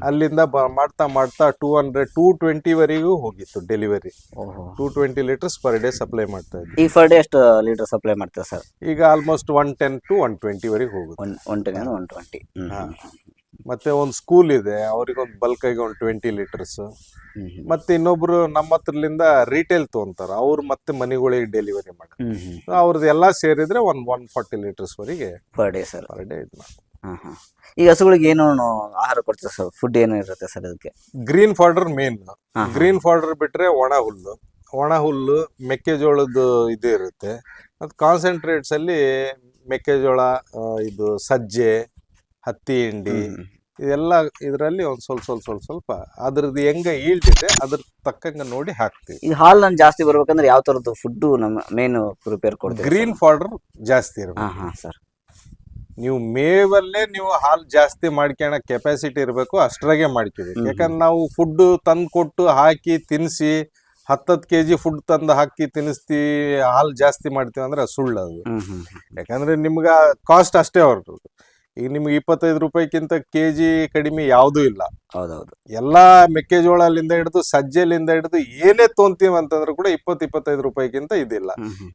ಅಲ್ಲಿಂದ ಬ ಮಾಡ್ತಾ ಮಾಡ್ತಾ ಟೂ ಹಂಡ್ರೆಡ್ ಟೂ ಟ್ವೆಂಟಿವರೆಗೂ ಹೋಗಿತ್ತು delivery two twenty litres per day supply ಮಾಡ್ತಾ ಇದ್ವಿ ಈ ಪರ್ ಡೇ ಎಷ್ಟು ಲೀಟರ್ ಸಪ್ಲೈ ಮಾಡ್ತಾರೆ ಸರ್ ಈಗ almost one ten to one ಟ್ವೆಂಟಿವರೆಗೆ ಹೋಗುತ್ತೆ. One one ten one twenty ಹಾ. ಮತ್ತೆ ಒಂದು ಸ್ಕೂಲ್ ಇದೆ ಅವ್ರಿಗೊಂದು ಬಲ್ಕ್ ಆಗಿ ಒಂದು ಟ್ವೆಂಟಿ ಲೀಟರ್ಸ್ ಮತ್ತೆ ಇನ್ನೊಬ್ರು ನಮ್ಮ ಹತ್ರಲಿಂದ ರಿಟೇಲ್ ತಗೊಂತಾರ ಅವ್ರು ಮತ್ತೆ ಮನೆಗಳಿಗೆ ಡೆಲಿವರಿ ಮಾಡ್ತಾರೆ. ಅವ್ರದ್ದು ಎಲ್ಲ ಸೇರಿದ್ರೆ ಒನ್ ಒನ್ ಫಾರ್ಟಿ ಲೀಟರ್ಸ್ ವರೆಗೆ per day sir per day ಇದು ಹಾ ಹಾ. ಈಗ ಹಸುಗಳಿಗೆ ಏನು ಆಹಾರ ಕೊಡ್ತೀರಾ ಸರ್ ಫುಡ್ ಏನು ಇರುತ್ತೆ ಸರ್ ಅದಕ್ಕೆ ಗ್ರೀನ್ ಫಾರ್ಡರ್ ಮೇನ್ ಹಾ. ಗ್ರೀನ್ ಫಾರ್ಡರ್ ಬಿಟ್ರೆ ಒಣ ಹುಲ್ಲು. ಒಣ ಹುಲ್ಲು ಮೆಕ್ಕೆಜೋಳದ ಇದು ಇರುತ್ತೆ. ಮತ್ತು ಕಾನ್ಸಂಟ್ರೇಟ್ಸ್ ಅಲ್ಲಿ ಮೆಕ್ಕೆಜೋಳ ಆ, ಇದು ಸಜ್ಜೆ ಹತ್ತಿ ಹಿಂಡಿ ಇದೆಲ್ಲ ಇದರಲ್ಲಿ ಒಂದು ಸ್ವಲ್ಪ ಸ್ವಲ್ಪ ಸ್ವಲ್ಪ ಸ್ವಲ್ಪ ಅದ್ರದ್ದು ಹೆಂಗೆ ಈಲ್ಡಿದೆ ಅದ್ರ ತಕ್ಕಂಗೆ ನೋಡಿ ಹಾಕ್ತೀವಿ. ಈ ಹಾಲ್ ನಾನು ಜಾಸ್ತಿ ಬರ್ಬೇಕಂದ್ರೆ ಯಾವ ತರದ್ದು ಫುಡ್ ನಮ್ಮ ಮೇನ್ ಪ್ರಿಪೇರ್ ಕೊಡ್ತೀವಿ ಗ್ರೀನ್ ಪೌಡರ್ ಜಾಸ್ತಿ ಇರಬೇಕು. ಹಾ ಸರ್. ನೀವು ಮೇವಲ್ಲೇ ನೀವು ಹಾಲು ಜಾಸ್ತಿ ಮಾಡ್ಕೊಳ ಕೆಪಾಸಿಟಿ ಇರಬೇಕು ಅಷ್ಟರಾಗೆ ಮಾಡ್ಕೋಬೇಕು ಯಾಕಂದ್ರೆ ನಾವು ಫುಡ್ ತಂದು ಕೊಟ್ಟು ಹಾಕಿ ತಿನ್ನಿಸಿ ಹತ್ತತ್ತು ಕೆ ಜಿ ಫುಡ್ ತಂದು ಹಾಕಿ ತಿನ್ನಿಸ್ತೀವಿ ಹಾಲು ಜಾಸ್ತಿ ಮಾಡ್ತೀವಿ ಅಂದ್ರೆ ಅದು ಸುಳ್ಳು ಅದು ಯಾಕಂದ್ರೆ ನಿಮ್ಗೆ ಕಾಸ್ಟ್ ಅಷ್ಟೇ ಹೊರಟು ಈಗ ನಿಮ್ಗೆ ಇಪ್ಪತ್ತೈದು ರೂಪಾಯಿಗಿಂತ ಕೆ ಜಿ ಕಡಿಮೆ ಯಾವುದೂ ಇಲ್ಲ. ಹೌದೌದು. ಎಲ್ಲಾ ಮೆಕ್ಕೆಜೋಳಲಿಂದ ಹಿಡಿದು ಸಜ್ಜೆಲಿಂದ ಹಿಡಿದು ಏನೇ ತೊಂತೀವಿ ಅಂತಂದ್ರೆ ಕೂಡ ಇಪ್ಪತ್ತು ಇಪ್ಪತ್ತೈದು ರೂಪಾಯಿಗಿಂತ ಇದಿಲ್ಲ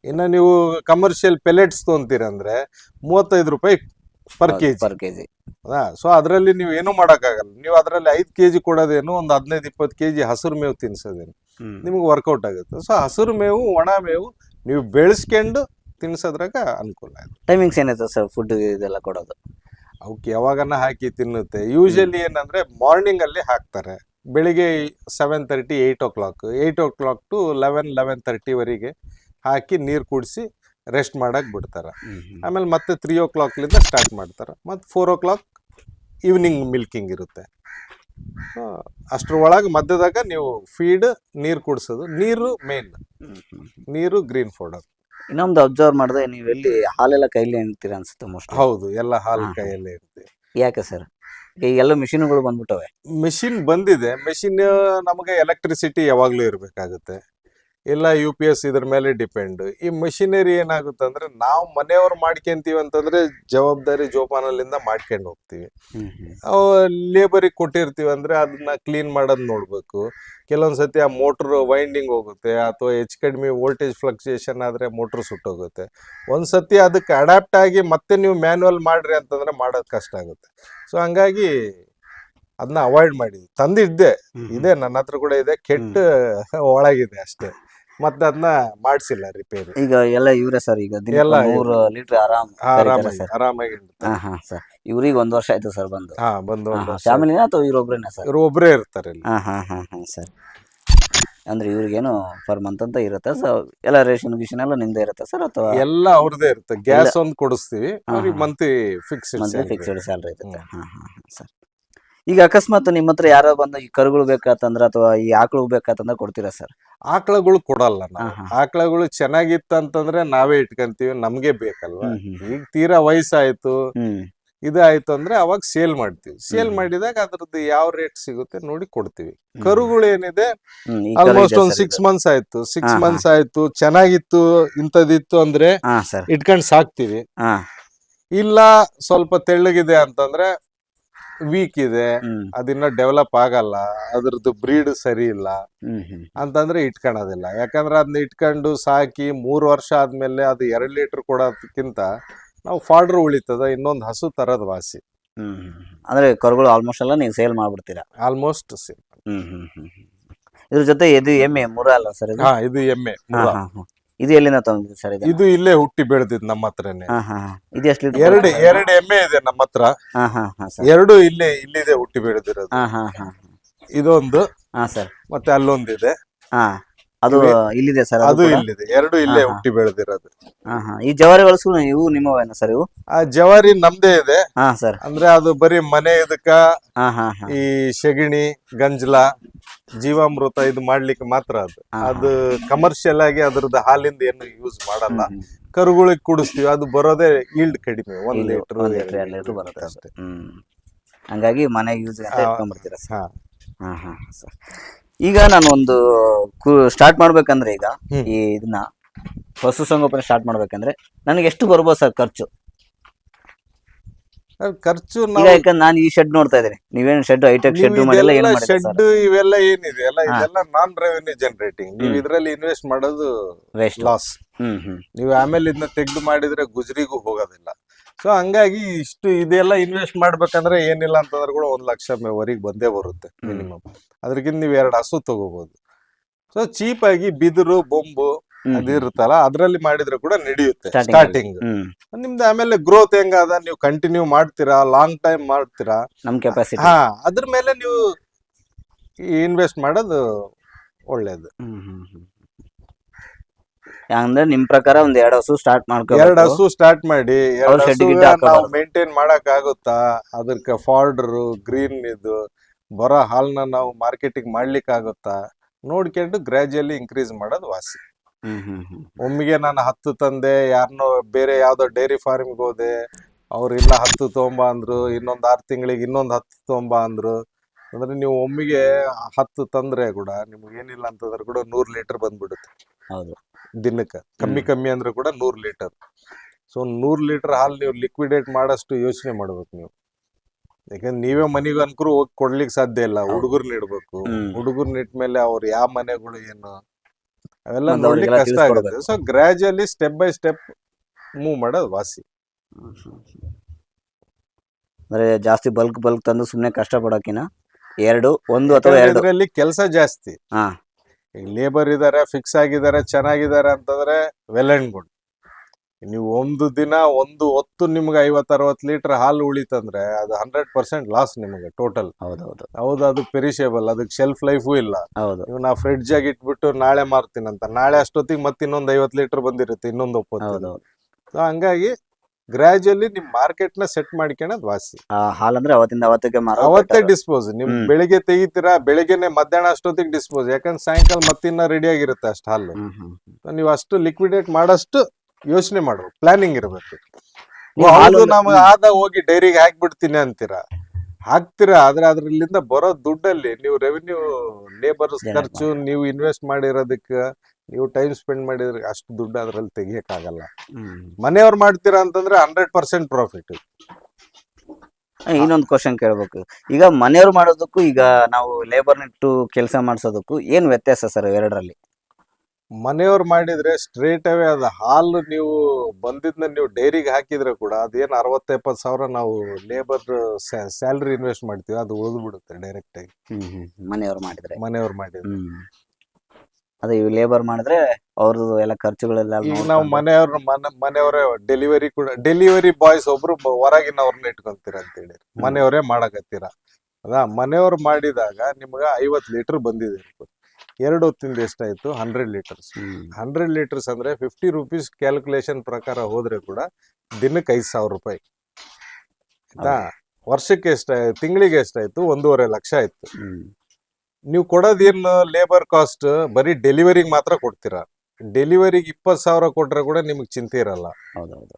ಇನ್ನು ನೀವು ಕಮರ್ಷಿಯಲ್ ಪೆಲೆಟ್ಸ್ ತೊಂತೀರಂದ್ರೆ ಮೂವತ್ತೈದು ರೂಪಾಯಿ per K G per KG. So ಅದರಲ್ಲಿ ನೀವು ಏನೂ ಮಾಡೋಕ್ಕಾಗಲ್ಲ. ನೀವು ಅದರಲ್ಲಿ ಐದು ಕೆ ಜಿ ಕೊಡೋದೇನು ಒಂದು ಹದಿನೈದು ಇಪ್ಪತ್ತು ಕೆ ಜಿ ಹಸಿರು ಮೇವು ತಿನ್ಸೋದೇನು. ನಿಮ್ಗೆ ವರ್ಕೌಟ್ ಆಗುತ್ತೆ. ಸೊ ಹಸಿರು ಮೇವು ಒಣ ಮೇವು ನೀವು ಬೆಳೆಸ್ಕೊಂಡು ತಿನ್ಸೋದ್ರಾಗ ಅನುಕೂಲ ಆಗುತ್ತೆ. ಟೈಮಿಂಗ್ಸ್ ಏನಿದೆ ಸರ್? ಫುಡ್ ಇದೆಲ್ಲ ಕೊಡೋದು? ಅವಕ್ಕೆ ಯಾವಾಗನ ಹಾಕಿ ತಿನ್ನುತ್ತೆ. ಯೂಶಲಿ ಏನಂದ್ರೆ ಮಾರ್ನಿಂಗ್ ಅಲ್ಲಿ ಹಾಕ್ತಾರೆ. ಬೆಳಿಗ್ಗೆ seven thirty eight o'clock eight o'clock to eleven eleven ತರ್ಟಿವರೆಗೆ ಹಾಕಿ ನೀರು ಕುಡಿಸಿ ರೆಸ್ಟ್ ಮಾಡಕ್ ಬಿಡ್ತಾರೆ. ಆಮೇಲೆ ಮತ್ತೆ ತ್ರೀ ಓ ಕ್ಲಾಕ್ಲಿಂದ ಸ್ಟಾರ್ಟ್ ಮಾಡ್ತಾರೆ. ಮತ್ತು four o'clock evening milking ಇರುತ್ತೆ. ಆ, ಅಷ್ಟ್ರ ಒಳಗೆ ಮಧ್ಯದಾಗ ನೀವು ಫೀಡ್ ನೀರು ಕುಡಿಸೋದು. ನೀರು ಮೇನ್ ನೀರು ಗ್ರೀನ್ ಫೋಡರ್ ಇನ್ನೊಂದು ಅಬ್ಸರ್ವ್ ಮಾಡಿದ್ರೆ ನೀವು ಎಲ್ಲಿ ಹಾಲೆಲ್ಲ ಕೈಲಿ ಎಣ್ತೀರ ಅನ್ಸುತ್ತೆ ಮೋಸ್ಟ್ ಹೌದು ಎಲ್ಲ ಹಾಲು. ಕೈಯಲ್ಲೇ ಇರುತ್ತೆ ಯಾಕೆ ಸರ್ ಈಗ ಎಲ್ಲ ಮಿಷಿನ್ಗಳು ಬಂದ್ಬಿಟ್ಟವೆ. ಮಿಷಿನ್ ಬಂದಿದೆ. ಮೆಷಿನ್ ನಮಗೆ ಎಲೆಕ್ಟ್ರಿಸಿಟಿ ಯಾವಾಗಲೂ ಇರಬೇಕಾಗುತ್ತೆ. ಇಲ್ಲ ಯು ಪಿ ಎಸ್ ಇದ್ರ ಮೇಲೆ ಡಿಪೆಂಡ್ ಈ ಮಷಿನರಿ ಏನಾಗುತ್ತೆ ಅಂದ್ರೆ ನಾವು ಮನೆಯವ್ರು ಮಾಡ್ಕೊಂತೀವಿ ಅಂತಂದ್ರೆ ಜವಾಬ್ದಾರಿ ಜೋಪಾನಲ್ಲಿಂದ ಮಾಡ್ಕೊಂಡು ಹೋಗ್ತೀವಿ. ಲೇಬರಿಗೆ ಕೊಟ್ಟಿರ್ತೀವಿ ಅಂದ್ರೆ ಅದನ್ನ ಕ್ಲೀನ್ ಮಾಡೋದು ನೋಡ್ಬೇಕು. ಕೆಲವೊಂದ್ಸತಿ ಆ ಮೋಟ್ರ್ ವೈಂಡಿಂಗ್ ಹೋಗುತ್ತೆ ಅಥವಾ ಹೆಚ್ಚು ಕಡಿಮೆ ವೋಲ್ಟೇಜ್ ಫ್ಲಕ್ಚುಯೇಷನ್ ಆದ್ರೆ ಮೋಟ್ರ್ ಸುಟ್ಟೋಗುತ್ತೆ. ಒಂದ್ಸತಿ ಅದಕ್ಕೆ ಅಡಾಪ್ಟ್ ಆಗಿ ಮತ್ತೆ ನೀವು ಮ್ಯಾನ್ಯುವಲ್ ಮಾಡ್ರಿ ಅಂತಂದ್ರೆ ಮಾಡೋದು ಕಷ್ಟ ಆಗುತ್ತೆ. ಸೊ ಹಂಗಾಗಿ ಅದನ್ನ ಅವಾಯ್ಡ್ ಮಾಡಿ. ತಂದಿದ್ದೆ. ಇದೆ ನನ್ನ ಹತ್ರ ಕೂಡ ಇದೆ. ಕೆಟ್ಟ ಒಳಗಿದೆ ಅಷ್ಟೇ. ಮತ್ತೆ ಅದನ್ನ ಮಾಡಿಸಿಲ್ಲ ರಿಪೇರಿ ಈಗ ಎಲ್ಲ ಇವರೇ ಸರ್ ಈಗ ಎಲ್ಲ ನೂರು ಲೀಟರ್ ಆರಾಮ್ ಆರಾಮಾಗಿ ಆರಾಮಾಗಿ. ಹಾ ಹಾ ಸರ್ ಇವ್ರಿಗೆ ಒಂದ್ ವರ್ಷ ಆಯ್ತು ಸರ್ ಬಂದು. ಹಾ ಬಂದು ಫ್ಯಾಮಿಲಿನ ಅಥವಾ ಇವ್ರೊಬ್ರೇನಾ ಸರ್ ಇವ್ರು ಒಬ್ರೇ ಇರ್ತಾರೆ ಇಲ್ಲಿ. ಹಾ ಹಾ ಹಾ ಹಾ ಸರ್ ಅಂದ್ರೆ ಇವ್ರಿಗೇನು ಪರ್ ಮಂತ್ ಅಂತ ಇರುತ್ತೆ ಎಲ್ಲ ರೇಷನ್ ಗಿಷನ್ ಎಲ್ಲ ನಿಮ್ದೇ ಇರುತ್ತೆ ಸರ್ ಅಥವಾ? ಎಲ್ಲ ಅವ್ರದೇ ಇರುತ್ತೆ. ಗ್ಯಾಸ್ ಒಂದ್ ಕೊಡಿಸ್ತೀವಿ. ಅವ್ರಿಗೆ ಮಂತ್ಲಿ ಫಿಕ್ಸ್ಡ್ ಫಿಕ್ಸ್ಡ್ ಸ್ಯಾಲ್ರಿ ಇರುತ್ತೆ. ಹಾಂ ಹಾಂ ಸರ್ ಈಗ ಅಕಸ್ಮಾತ್ ನಿಮ್ಮ ಹತ್ರ ಯಾರೋ ಬಂದು ಈ ಕರುಗಳು ಬೇಕಾತಂದ್ರೆ ಅಥವಾ ಈ ಆಕಳು ಬೇಕಾತಂದ್ರೆ ಕೊಡ್ತೀರಾ ಸರ್? ಆಕಳಗಳು ಕೊಡಲ್ಲ ಆಕಳುಗಳು ನಾವು. ಹಾ. ಆಕಳಗಳು ಚೆನ್ನಾಗಿತ್ತು ಅಂತಂದ್ರೆ ನಾವೇ ಇಟ್ಕೊಂತೀವಿ ನಮ್ಗೆ ಬೇಕಲ್ವಾ? ಈಗ ತೀರಾ ವಯಸ್ಸಾಯ್ತು ಇದಾಯ್ತು ಅಂದ್ರೆ ಅವಾಗ ಸೇಲ್ ಮಾಡ್ತೀವಿ. ಸೇಲ್ ಮಾಡಿದಾಗ ಅದ್ರದ್ದು ಯಾವ ರೇಟ್ ಸಿಗುತ್ತೆ ನೋಡಿ ಕೊಡ್ತೀವಿ. ಕರುಗಳು ಏನಿದೆ ಆಲ್ಮೋಸ್ಟ್ ಒಂದ್ ಸಿಕ್ಸ್. ಮಂತ್ಸ್ ಆಯ್ತು. ಸಿಕ್ಸ್. ಮಂತ್ಸ್ ಆಯ್ತು ಚೆನ್ನಾಗಿತ್ತು ಇಂಥದಿತ್ತು ಅಂದ್ರೆ ಇಟ್ಕೊಂಡ್ ಸಾಕ್ತಿವಿ. ಇಲ್ಲ ಸ್ವಲ್ಪ ತೆಳ್ಳಗಿದೆ ಅಂತಂದ್ರೆ ವೀಕ್ ಇದೆ ಅದಿನ್ನ ಡೆವಲಪ್ ಆಗಲ್ಲ ಅದ್ರದ್ದು ಬ್ರೀಡ್ ಸರಿ ಇಲ್ಲ ಅಂತಂದ್ರೆ ಇಟ್ಕೊಳೋದಿಲ್ಲ ಯಾಕಂದ್ರೆ ಅದನ್ನ ಇಟ್ಕೊಂಡು ಸಾಕಿ ಮೂರು ವರ್ಷ ಆದ್ಮೇಲೆ ಅದು ಎರಡು ಲೀಟರ್ ಕೊಡೋದಕ್ಕಿಂತ ನಾವು ಫಾಡ್ರ್ ಉಳಿತದ ಇನ್ನೊಂದು ಹಸು ತರದ್ ವಾಸಿ. ಅಂದ್ರೆ ಕರುಗಳು ಆಲ್ಮೋಸ್ಟ್ ಎಲ್ಲ ನೀವು ಸೇಲ್ ಮಾಡ್ಬಿಡ್ತೀರಾ? Almost sale. ಇದ್ರ ಜೊತೆ ಇದು ಎಮ್ಮೆ ಮುರ ಅಲ್ಲ ಸರ್ ಇದು? ಎಮ್ಮೆ. ಇದು ಎಲ್ಲಿಂದ ತಗೊಂಡಿದ್ದು ಸರ್ ಇದು ಇದು ಇಲ್ಲೇ ಹುಟ್ಟಿ ಬೆಳೆದಿದ್ ನಮ್ಮ ಹತ್ರನೇ. ಹಾ ಹಾ ಹಾ. ಇದು ಎಷ್ಟು ಲೀಟರ್ ಎರಡು ಎರಡು ಎಮ್ಮೆ ಇದೆ ನಮ್ಮ ಹತ್ರ. ಹಾ ಹಾ ಹಾ ಸರ್. ಎರಡು ಇಲ್ಲೇ ಇಲ್ಲಿದೆ ಹುಟ್ಟಿ ಬೆಳೆದಿರೋದು. ಹಾ ಹಾ ಹಾ. ಇದೊಂದು ಹಾ ಸರ್. ಮತ್ತೆ ಅಲ್ಲೊಂದಿದೆ. ಹಾ. ಅದು ಇಲ್ಲಿದೆ ಸರ್ ಅದು ಇಲ್ಲಿದೆ. ಎರಡು ಇಲ್ಲೇ. ಹುಟ್ಟಿ ಬೆಳೆದಿರೋದು. ಈ ಜವಾರಿ ಹೊಲಸು ಇವು ನಿಮ್ಮವೇನ ಸರ್ ಇವು? ಆ ಜವಾರಿ ನಮ್ದೇ ಇದೆ. ಹಾ ಸರ್. ಅಂದ್ರೆ ಅದು ಬರೀ ಮನೆ ಇದಕ್ಕ ಹಾ ಹಾ ಹಾ. ಈ ಸೆಗಣಿ ಗಂಜಲ ಜೀವಾಮೃತ ಇದು ಮಾಡ್ಲಿಕ್ಕೆ ಮಾತ್ರ ಅದು. ಅದು ಕಮರ್ಷಿಯಲ್ ಆಗಿ ಅದ್ರದ್ದು ಹಾಲಿಂದ ಏನು ಯೂಸ್ ಮಾಡಲ್ಲ. ಕರುಗಳಿಗೆ ಕುಡಿಸ್ತೀವಿ. ಅದು ಬರೋದೇ ಈಲ್ಡ್ ಕಡಿಮೆ ಒಂದ್ ಲೀಟರ್ ಬರುತ್ತೆ ಅಷ್ಟೇ. ಹಂಗಾಗಿ ಮನೆಗೆ ಯೂಸ್ ಹಾ ಹಾ ಸರ್. ಈಗ ನಾನು ಒಂದು ಸ್ಟಾರ್ಟ್ ಮಾಡ್ಬೇಕಂದ್ರೆ ಈಗ ಈ ಇದನ್ನ ಪಶು ಸಂಗೋಪನೆ ಸ್ಟಾರ್ಟ್ ಮಾಡ್ಬೇಕಂದ್ರೆ ನನಗೆ ಎಷ್ಟು ಬರ್ಬೋದು ಸರ್ ಖರ್ಚು? ಖರ್ಚು ಈಗ ಯಾಕಂದ್ರೆ ನಾನು ಈ ಶೆಡ್ ನೋಡ್ತಾ ಇದ್ದೀನಿ. ನೀವೇನು ಶೆಡ್ ಹೈಟೆಕ್ ಶೆಡ್ ಮಾಡಿಲ್ಲ ಏನು ಶೆಡ್ ಇವೆಲ್ಲ ಏನಿದೆ? ಎಲ್ಲ. ಇದೆಲ್ಲ ನಾನ್ ರೆವೆನ್ಯೂ ಜನರೇಟಿಂಗ್ ನೀವು ಇದರಲ್ಲಿ ಇನ್ವೆಸ್ಟ್ ಮಾಡೋದು ವೇಸ್ಟ್ ಲಾಸ್ ಹ್ಮ್ ಹ್ಮ್. ನೀವು ಆಮೇಲೆ ಇದನ್ನ ತೆಗೆದು ಮಾಡಿದ್ರೆ ಗುಜರಿಗೂ ಹೋಗೋದಿಲ್ಲ. ಸೊ ಹಂಗಾಗಿ ಇಷ್ಟು ಇದೆಲ್ಲ ಇನ್ವೆಸ್ಟ್ ಮಾಡ್ಬೇಕಂದ್ರೆ ಏನಿಲ್ಲ ಅಂತಂದ್ರೆ ಕೂಡ ಒಂದ್ ಲಕ್ಷ ವರೆಗೆ ಬಂದೇ ಬರುತ್ತೆ. ಮಿನಿಮಮ್ ಅದ್ರಗಿಂತ ನೀವು ಎರಡು ಹಸು ತಗೋಬಹುದು ಸೊ ಚೀಪ್ ಆಗಿ ಬಿದಿರು ಬೊಂಬು ಅದಿರುತ್ತಲ್ಲ ಅದ್ರಲ್ಲಿ ಮಾಡಿದ್ರೆ ಕೂಡ ನಡೆಯುತ್ತೆ ಸ್ಟಾರ್ಟಿಂಗ್ ನಿಮ್ದು ಆಮೇಲೆ ಗ್ರೋತ್ ಹೆಂಗಾದ ನೀವು ಕಂಟಿನ್ಯೂ ಮಾಡ್ತೀರಾ ಲಾಂಗ್ ಟೈಮ್ ಮಾಡ್ತೀರಾ? ನಮ್ ಕೆಪಾಸಿಟಿ ಹಾ ಅದ್ರ ಮೇಲೆ ನೀವು ಇನ್ವೆಸ್ಟ್ ಮಾಡೋದು ಒಳ್ಳೇದು. ಅಂದ್ರೆ ನಿಮ್ ಪ್ರಕಾರ ಒಂದ್ ಎರಡು ಹಸು ಸ್ಟಾರ್ಟ್ ಮಾಡ್ಕೊಂಡು ಎರಡ್ ಹಸು ಸ್ಟಾರ್ಟ್ ಮಾಡಿ ಎರಡ್ ಗಿಡ್ಡ ಹಾಕೋಬಾರ್ದು. ಮೇಂಟೈನ್ ಮಾಡಕ್ ಆಗುತ್ತಾ ಅದಕ್ಕೆ ಫಾರ್ಡರ್ ಗ್ರೀನ್ ಇದು ಬರೋ ಹಾಲ್ನ ನಾವು ಮಾರ್ಕೆಟಿಂಗ್ ಮಾಡ್ಲಿಕ್ಕೆ ಆಗುತ್ತಾ ನೋಡ್ಕೊಂಡು ಗ್ರಾಜುಯಲಿ ಇನ್ಕ್ರೀಸ್ ಮಾಡೋದು ವಾಸಿ. ಹ್ಮ್ ಹ್ಮ್ ಹ್ಮ್ ಒಮ್ಮಿಗೆ ನಾನು ಹತ್ತು ತಂದೆ ಯಾರನ್ನೋ ಬೇರೆ ಯಾವ್ದೋ ಡೈರಿ ಫಾರ್ಮ್ ಹೋದೆ ಅವ್ರು ಇಲ್ಲ ಹತ್ತು ತೊಗೊಂಬ ಅಂದ್ರು ಇನ್ನೊಂದ್ ಆರು ತಿಂಗಳಿಗೆ ಇನ್ನೊಂದ್ ಹತ್ತು ತೊಗೊಂಬ ಅಂದ್ರು. ಅಂದ್ರೆ ನೀವು ಒಮ್ಮಿಗೆ ಹತ್ತು ತಂದ್ರೆ ಕೂಡ ನಿಮ್ಗೆ ಏನಿಲ್ಲ ಅಂತಂದ್ರೆ ಕೂಡ ನೂರ್ ಲೀಟರ್ ಬಂದ್ಬಿಡುತ್ತೆ. ಹೌದು. ದಿನಕ್ಕೆ. ಕಮ್ಮಿ ಕಮ್ಮಿ ಅಂದ್ರೆ ಕೂಡ ನೂರ್ ಲೀಟರ್. ಸೊ ನೂರ್ ಲೀಟರ್ ಹಾಲು ನೀವು ಲಿಕ್ವಿಡೇಟ್ ಮಾಡಷ್ಟು ಯೋಚನೆ ಮಾಡ್ಬೇಕು ನೀವು. ಯಾಕಂದ್ರೆ ನೀವೇ ಮನೆಗೆ ಅನ್ಕರು ಹೋಗಿ ಕೊಡ್ಲಿಕ್ಕೆ ಸಾಧ್ಯ ಇಲ್ಲ. ಹುಡುಗರ್ನ ಇಡ್ಬೇಕು. ಹುಡುಗರ್ ಹುಡುಗರ್ನ ಮೇಲೆ ಅವ್ರು ಯಾವ ಮನೆಗಳು ಏನು? ಅವೆಲ್ಲ ನೋಡ್ಲಿಕ್ಕೆ ಕಷ್ಟ ಆಗುತ್ತೆ. So gradually step by step move ಮಾಡೋದು ವಾಸಿ. ಅಂದ್ರೆ ಜಾಸ್ತಿ ಬಲ್ಕ್ ಬಲ್ಕ್ ತಂದು ಸುಮ್ನೆ ಕಷ್ಟ ಪಡೋಕಿನ ಎರಡು ಒಂದು ಅಥವಾ ಎರಡರಲ್ಲಿ ಕೆಲಸ ಜಾಸ್ತಿ. ಹಾ. ಈಗ ಲೇಬರ್ ಇದಾರೆ ಫಿಕ್ಸ್ ಆಗಿದ್ದಾರೆ ಚೆನ್ನಾಗಿದ್ದಾರೆ ಅಂತಂದ್ರೆ ವೆಲ್ ಅಂಡ್ ಗುಡ್ ನೀವು ಒಂದು ದಿನ ಒಂದು ಹೊತ್ತು ನಿಮ್ಗೆ ಐವತ್ ಅರವತ್ತು ಲೀಟರ್ ಹಾಲು ಉಳಿತಂದ್ರೆ ಅದು ಹಂಡ್ರೆಡ್ ಪರ್ಸೆಂಟ್ ಲಾಸ್ ನಿಮಗೆ ಟೋಟಲ್ ಹೌದೌದು. ಹೌದು ಅದು ಪೆರಿಷೇಬಲ್ ಅದಕ್ಕೆ ಶೆಲ್ಫ್ ಲೈಫು ಇಲ್ಲ. ಹೌದು. ನೀವು ನಾ ಫ್ರಿಡ್ಜ್ ಆಗಿ ಇಟ್ಬಿಟ್ಟು ನಾಳೆ ಮಾರ್ತೀನಿ ಅಂತ ನಾಳೆ ಅಷ್ಟೊತ್ತಿಗೆ ಮತ್ತೆ ಇನ್ನೊಂದು ಐವತ್ ಲೀಟರ್ ಬಂದಿರುತ್ತೆ ಇನ್ನೊಂದು ಒಪ್ಪತ್ತು ಹೌದು ಸೊ ಹಂಗಾಗಿ ಗ್ರಾಜುಯಲಿ ನಿಮ್ ಮಾರ್ಕೆಟ್ನ ಸೆಟ್ ಮಾಡ್ಕೊಳ್ಳೋದು ವಾಸಿ. ಆ ಹಾಲಂದ್ರೆ ಅವತ್ತಿಂದ ಅವತ್ತಿಗೆ ಅವತ್ತೇ ಡಿಸ್ಪೋಸ್ ನಿಮ್ ಹ್ಮ್. ಬೆಳಿಗ್ಗೆ ತೆಗಿತೀರಾ ಬೆಳಿಗ್ಗೆನೆ ಮಧ್ಯಾಹ್ನ ಅಷ್ಟೊತ್ತಿಗೆ ಡಿಸ್ಪೋಸ್ ಯಾಕಂದ್ರೆ ಸಾಯಂಕಾಲ ಮತ್ತಿನ್ನ ರೆಡಿ ಆಗಿರುತ್ತೆ ಅಷ್ಟು ಹಾಲು. ಹ್ಮ್ ಹ್ಮ್. ನೀವು ಅಷ್ಟು ಲಿಕ್ವಿಡೇಟ್ ಮಾಡಷ್ಟು ಯೋಚನೆ ಮಾಡ್ಬೇಕು. ಪ್ಲಾನಿಂಗ್ ಇರಬೇಕು. ನೀವು ಹಾಲು ಹೌದು ನಮ್ಗೆ ಆದ ಹೋಗಿ ಡೈರಿಗೆ ಹಾಕ್ಬಿಡ್ತೀನಿ ಅಂತೀರಾ? ಹಾಕ್ತೀರಾ ಆದ್ರೆ ಅದ್ರಲ್ಲಿಂದ ಬರೋ ದುಡ್ಡಲ್ಲಿ ನೀವು ರೆವಿನ್ಯೂ ಲೇಬರ್ಸ್ ಖರ್ಚು ನೀವು ಇನ್ವೆಸ್ಟ್ ಮಾಡಿರೋದಕ್ಕೆ ನೀವು ಟೈಮ್ ಸ್ಪೆಂಡ್ ಮಾಡಿದ್ರೆ ಅಷ್ಟು ದುಡ್ಡು ಅದ್ರಲ್ಲಿ ತೆಗಿಯಕ್ಕಾಗಲ್ಲ. ಮನೆಯವ್ರು ಮಾಡ್ತೀರಾ ಅಂತಂದ್ರೆ ಹಂಡ್ರೆಡ್ ಪರ್ಸೆಂಟ್ ಪ್ರಾಫಿಟ್ ಇನ್ನೊಂದು ಕ್ವಶನ್ ಕೇಳಬೇಕು. ಈಗ ಮನೆಯವ್ರು ಮಾಡೋದಕ್ಕೂ ಈಗ ನಾವು ಲೇಬರ್ ಇಟ್ಟು ಕೆಲಸ ಮಾಡಿಸೋದಕ್ಕೂ ಏನ್ ವ್ಯತ್ಯಾಸ ಸರ್ ಎರಡರಲ್ಲಿ? ಮನೆಯವ್ರು ಮಾಡಿದ್ರೆ ಸ್ಟ್ರೇಟ್ ಅವೇ ಅದು ಹಾಲು ನೀವು ಬಂದಿದ್ನ ನೀವು ಡೈರಿಗೆ ಹಾಕಿದ್ರೆ ಕೂಡ ಅದೇನು ಅರವತ್ತೆಪ್ಪತ್ತು ಸಾವಿರ ನಾವು ಲೇಬರ್ ಸ್ಯಾಲ್ರಿ ಇನ್ವೆಸ್ಟ್ ಮಾಡ್ತೀವಿ ಅದು ಉಳಿದು ಬಿಡುತ್ತೆ ಡೈರೆಕ್ಟ್ ಆಗಿ ಮನೆಯವ್ರು ಮಾಡಿದ್ರೆ. ಮನೆಯವ್ರು ಮಾಡಿದ್ರೆ. ಅದೇ ಇವ್ ಲೇಬರ್ ಮಾಡಿದ್ರೆ ಅವ್ರದ್ದು ಎಲ್ಲ ಖರ್ಚುಗಳೆಲ್ಲ ಈಗ ನಾವು ನೋಡ್ಕೊಂಡು- ಮನೆಯವ್ರ ಮನೆ ಮನೆಯವರೇ ಡೆಲಿವರಿ ಕೂಡ ಡೆಲಿವರಿ ಬಾಯ್ಸ್ ಒಬ್ರು ಬ- ಹೊರಗಿನವ್ರನ್ನ ಇಟ್ಕೊಂತೀರ ಅಂತೇಳಿ ಮನೆಯವರೇ ಮಾಡಕತ್ತೀರ. ಅದಾ ಮನೆಯವ್ರು ಮಾಡಿದಾಗ ನಿಮ್ಗ ಐವತ್ ಲೀಟರ್ ಬಂದಿದೆ ಎರಡು ಹೊತ್ತಿಂದ ಎಷ್ಟಾಯ್ತು? Hundred litres hmm. Hundred litres ಅಂದ್ರೆ ಫಿಫ್ಟಿ ರುಪೀಸ್ ಕ್ಯಾಲ್ಕುಲೇಷನ್ ಪ್ರಕಾರ ಹೋದ್ರೆ ಕೂಡ ದಿನಕ್ಕೆ ಐದು ಸಾವಿರ ರೂಪಾಯಿ. ಆಯ್ತಾ? ವರ್ಷಕ್ಕೆ ಎಷ್ಟಾಯ್ತು ತಿಂಗಳಿಗೆ ಎಷ್ಟಾಯ್ತು? ಒಂದೂವರೆ ಲಕ್ಷ ಆಯ್ತು. ಹ್ಮ್. ನೀವು ಕೊಡೋದಿಲ್ಲ ಲೇಬರ್ ಕಾಸ್ಟ್ ಬರೀ ಡೆಲಿವರಿಗೆ ಮಾತ್ರ ಕೊಡ್ತೀರಾ? ಡೆಲಿವರಿಗೆ ಇಪ್ಪತ್ತು ಸಾವಿರ ಕೊಟ್ಟರೆ ಕೂಡ ನಿಮಗೆ ಚಿಂತೆ ಇರಲ್ಲ. ಹೌದೌದು.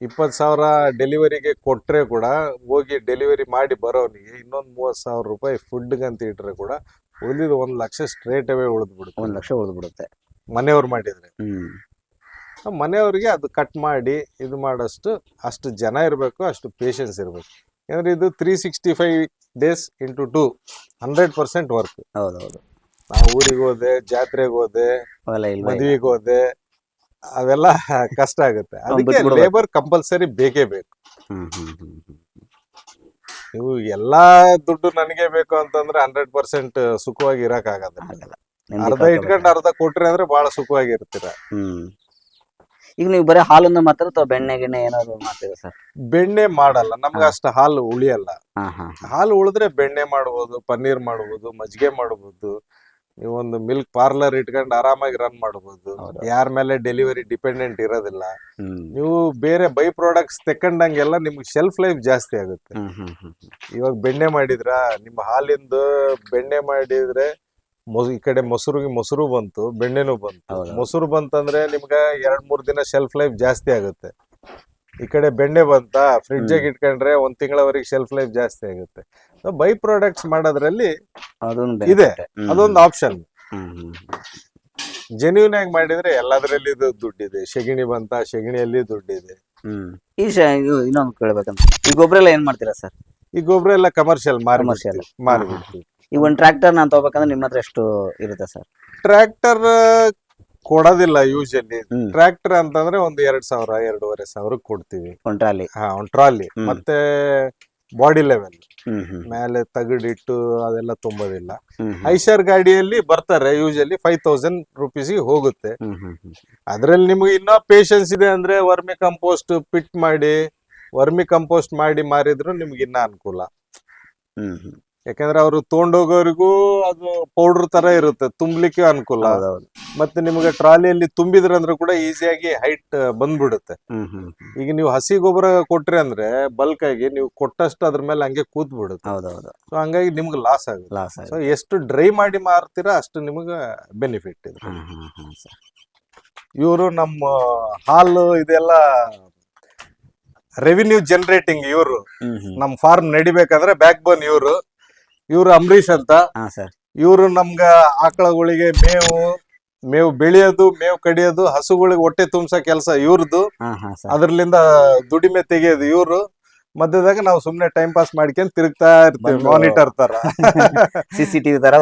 ಇಪ್ಪತ್ತು ಸಾವಿರ ಡೆಲಿವರಿಗೆ ಕೊಟ್ಟರೆ ಕೂಡ ಹೋಗಿ ಡೆಲಿವರಿ ಮಾಡಿ ಬರೋನಿಗೆ ಇನ್ನೊಂದು ಮೂವತ್ತು ಸಾವಿರ ರೂಪಾಯಿ ಫುಡ್ಗೆ ಅಂತ ಇಟ್ಟರೆ ಕೂಡ ಉಳಿದಿದ್ದು ಒಂದು ಲಕ್ಷ ಸ್ಟ್ರೇಟ್ ಅವೇ ಉಳಿದ್ಬಿಡುತ್ತೆ. ಒಂದು ಲಕ್ಷ ಉಳಿದ್ಬಿಡುತ್ತೆ. ಮನೆಯವ್ರು ಮಾಡಿದ್ರೆ. ಹ್ಮ್. ಮನೆಯವ್ರಿಗೆ ಅದು ಕಟ್ ಮಾಡಿ ಇದು ಮಾಡೋಷ್ಟು ಅಷ್ಟು ಜನ ಇರಬೇಕು ಅಷ್ಟು ಪೇಷನ್ಸ್ ಇರಬೇಕು. ಯಾಕಂದ್ರೆ ಇದು three sixty five days into two hundred percent work ಹೌದೌದು. ನಾವು ಊರಿಗೆ ಹೋದೆ ಜಾತ್ರೆಗೆ ಹೋದೆ ಅವೆಲ್ಲ ಇಲ್ವಾ ಈಗ? ಮದುವೆಗೆ ಹೋದೆ ಅವೆಲ್ಲ ಕಷ್ಟ ಆಗುತ್ತೆ. ಅದಕ್ಕೆ ಬಿಟ್ಬಿಡ್ಬೇಕು. ಲೇಬರ್ ಕಂಪಲ್ಸರಿ ಬೇಕೇ ಬೇಕು. ಹ್ಮ್ ಹ್ಮ್ ಹ್ಮ್ ಹ್ಮ್. ನೀವು ಎಲ್ಲಾ ದುಡ್ಡು ನನಗೆ ಬೇಕು ಅಂತಂದ್ರೆ ಹಂಡ್ರೆಡ್ ಪರ್ಸೆಂಟ್ ಸುಖವಾಗಿ ಇರಕ್ ಆಗಲ್ಲ. ಅರ್ಧ ಇಟ್ಕೊಂಡು ಅರ್ಧ ಕೊಟ್ರಿ ಅಂದ್ರೆ ಬಹಳ ಸುಖವಾಗಿ ಇರ್ತೀರ ಹ್ಮ್. ಈಗ ನೀವು ಬರೀ ಹಾಲು ಮಾತ್ರ ಅಥವಾ ಬೆಣ್ಣೆ ಗಿಣ್ಣೆ ಏನಾದ್ರು ಮಾಡ್ತೀರಾ ಸರ್? ಬೆಣ್ಣೆ ಮಾಡಲ್ಲ. ನಮ್ಗೆ. ಅಷ್ಟು ಹಾಲು ಉಳಿಯಲ್ಲ. ಹಾ ಹಾ ಹಾಲು ಉಳಿದ್ರೆ ಬೆಣ್ಣೆ ಮಾಡ್ಬೋದು ಪನ್ನೀರ್ ಮಾಡ್ಬೋದು ಮಜ್ಜಿಗೆ ಮಾಡ್ಬೋದು ಒಂದು ಮಿಲ್ಕ್ ಪಾರ್ಲರ್ ಇಟ್ಕೊಂಡು ಆರಾಮಾಗಿ ರನ್ ಮಾಡ್ಬೋದು. ಹೌದು. ಯಾರ ಮೇಲೆ ಡೆಲಿವರಿ ಡಿಪೆಂಡೆಂಟ್ ಇರೋದಿಲ್ಲ. ಹ್ಮ್. ನೀವು ಬೇರೆ ಬೈ ಪ್ರಾಡಕ್ಟ್ಸ್ ತಕೊಂಡಂಗೆಲ್ಲ ನಿಮ್ಗೆ ಶೆಲ್ಫ್ ಲೈಫ್ ಜಾಸ್ತಿ ಆಗುತ್ತೆ. ಹ್ಮ್ ಹ್ಮ್ ಹ್ಮ್ ಹ್ಮ್. ಇವಾಗ ಬೆಣ್ಣೆ ಮಾಡಿದ್ರ? ನಿಮ್ಮ ಹಾಲಿಂದ ಬೆಣ್ಣೆ ಮಾಡಿದ್ರೆ ಮೊಸ ಈ ಕಡೆ ಮೊಸರಿಗೆ ಮೊಸರು ಬಂತು ಬೆಣ್ಣೆನೂ ಬಂತು. ಮೊಸರು ಬಂತಂದ್ರೆ ನಿಮ್ಗೆ ಎರಡ್ ಮೂರ್ ದಿನ ಶೆಲ್ಫ್ ಲೈಫ್ ಜಾಸ್ತಿ ಆಗುತ್ತೆ. ಈ ಕಡೆ ಬೆಣ್ಣೆ ಬಂತ ಫ್ರಿಡ್ಜ್ಗೆ ಇಟ್ಕೊಂಡ್ರೆ ಒಂದ್ ತಿಂಗಳವರೆಗೆ ಶೆಲ್ಫ್ ಲೈಫ್ ಜಾಸ್ತಿ ಆಗುತ್ತೆ. ಬೈ ಪ್ರಾಡಕ್ಟ್ಸ್ ಮಾಡೋದ್ರಲ್ಲಿ ಅದೊಂದು ಇದೆ. ಅದೊಂದು ಆಪ್ಷನ್ ಜೆನ್ಯೂನ್ ಆಗಿ ಮಾಡಿದ್ರೆ ಎಲ್ಲದರಲ್ಲಿ ದುಡ್ಡಿದೆ. ಶೆಗಣಿ ಬಂತ ಶೆಗಣಿಯಲ್ಲಿ ದುಡ್ಡಿದೆ. ಈ ಇನ್ನೊಂದು ಕೇಳ್ಬೇಕಂತ. ಈ ಗೊಬ್ಬರ ಎಲ್ಲ ಏನ್ ಮಾಡ್ತೀರಾ ಸರ್? ಈ ಗೊಬ್ಬರ ಎಲ್ಲ ಕಮರ್ಷಿಯಲ್ ಮಾರ್ಮರ್ಷಿಯಲ್. ಮಾರಿಬಿಡ್ತೀವಿ. ಈಗ ಒಂದು ಟ್ರ್ಯಾಕ್ಟರ್ ನಾನು ತಗೋಬೇಕಂದ್ರೆ ನಿಮ್ಮ ಹತ್ರ ಎಷ್ಟು ಇರುತ್ತೆ ಸರ್ ಟ್ರ್ಯಾಕ್ಟರ್ ಕೊಡೋದಿಲ್ಲ ಯೂಶಲಿ ಹ್ಮ್. ಟ್ರ್ಯಾಕ್ಟರ್ ಅಂತಂದ್ರೆ ಒಂದು ಎರಡ್ ಸಾವಿರ ಎರಡೂವರೆ ಸಾವಿರ ಕೊಡ್ತೀವಿ. ಒಂದ್ ಟ್ರಾಲಿ. ಹಾ ಒಂದು ಟ್ರಾಲಿ. ಹ್ಮ್. ಮತ್ತೆ ಬಾಡಿ ಲೆವೆಲ್ ಹ್ಮ್ ಹ್ಮ್. ಮೇಲೆ ತಗಡಿಟ್ಟು ಅದೆಲ್ಲ ತುಂಬೋದಿಲ್ಲ. ಹ್ಮ್ ಹ್ಮ್. ಐಷರ್ ಗಾಡಿಯಲ್ಲಿ ಬರ್ತಾರೆ ಯೂಶಲಿ ಫೈವ್ ತೌಸಂಡ್ ರುಪೀಸ್ಗೆ ಹೋಗುತ್ತೆ. ಹ್ಮ್ ಹ್ಮ್ ಹ್ಮ್. ಅದ್ರಲ್ಲಿ ನಿಮ್ಗೆ ಇನ್ನೂ ಪೇಷನ್ಸ್ ಇದೆ ಅಂದ್ರೆ ವರ್ಮಿ ಕಂಪೋಸ್ಟ್ ಪಿಟ್ ಮಾಡಿ ವರ್ಮಿ ಕಂಪೋಸ್ಟ್ ಮಾಡಿ ಮಾರಿದ್ರು ನಿಮ್ಗೆ ಇನ್ನ ಅನುಕೂಲ. ಹ್ಮ್ ಹ್ಮ್. ಯಾಕಂದ್ರೆ ಅವರು ತಗೊಂಡೋಗೋರಿಗೂ ಅದು ಪೌಡರ್ ತರ ಇರುತ್ತೆ ತುಂಬಲಿಕ್ಕೆ ಅನುಕೂಲ. ಮತ್ತೆ ನಿಮಗೆ ಟ್ರಾಲಿಯಲ್ಲಿ ತುಂಬಿದ್ರಂದ್ರೆ ಕೂಡ ಈಸಿಯಾಗಿ ಹೈಟ್ ಬಂದ್ಬಿಡುತ್ತೆ. ಈಗ ನೀವು ಹಸಿ ಗೊಬ್ಬರ ಕೊಟ್ರಿ ಅಂದ್ರೆ ಬಲ್ಕ್ ಆಗಿ ನೀವು ಕೊಟ್ಟಷ್ಟು ಅದ್ರ ಮೇಲೆ ಹಂಗೆ ಕೂತ್ ಬಿಡುತ್ತೆ ಸೊ ಹಂಗಾಗಿ ನಿಮ್ಗೆ ಲಾಸ್ ಆಗುತ್ತೆ. ಲಾಸ್ ಸೊ ಎಷ್ಟು ಡ್ರೈ ಮಾಡಿ ಮಾರ್ತೀರಾ ಅಷ್ಟು ನಿಮಗೆ ಬೆನಿಫಿಟ್ ಇದೆ. ಇವರು ನಮ್ಮ ಹಾಲು ಇದೆಲ್ಲ ರೆವಿನ್ಯೂ ಜನರೇಟಿಂಗ್ ಇವರು. ನಮ್ಮ ಫಾರ್ಮ್ ನಡಿಬೇಕಂದ್ರೆ ಬ್ಯಾಕ್ ಬೋನ್ ಇವರು. ಇವರು ಅಂಬರೀಶ್ ಅಂತ. ಇವ್ರು ಸರ್. ಇವರು ನಮ್ಗ ಆಕಳಗಳಿಗೆ ಮೇವು ಮೇವು ಬೆಳೆಯೋದು ಮೇವು ಕಡಿಯೋದು ಹಸುಗಳಿಗೆ ಹೊಟ್ಟೆ ತುಂಬಸೋ ಕೆಲಸ ಇವ್ರದ್ದು ಹಾ ಹಾ ಸರ್. ಅದ್ರಲಿಂದ ದುಡಿಮೆ ತೆಗಿಯೋದು ಇವ್ರು. ಮಧ್ಯದಾಗ ನಾವು ಸುಮ್ನೆ ಟೈಮ್ ಪಾಸ್ ಮಾಡ್ಕೊಂಡ್ ತಿರುಗ್ತಾ ಇರ್ತೀವಿ ಮಾನಿಟರ್ ತರ. ಸಿ ಸಿ ಟಿವಿ ತರ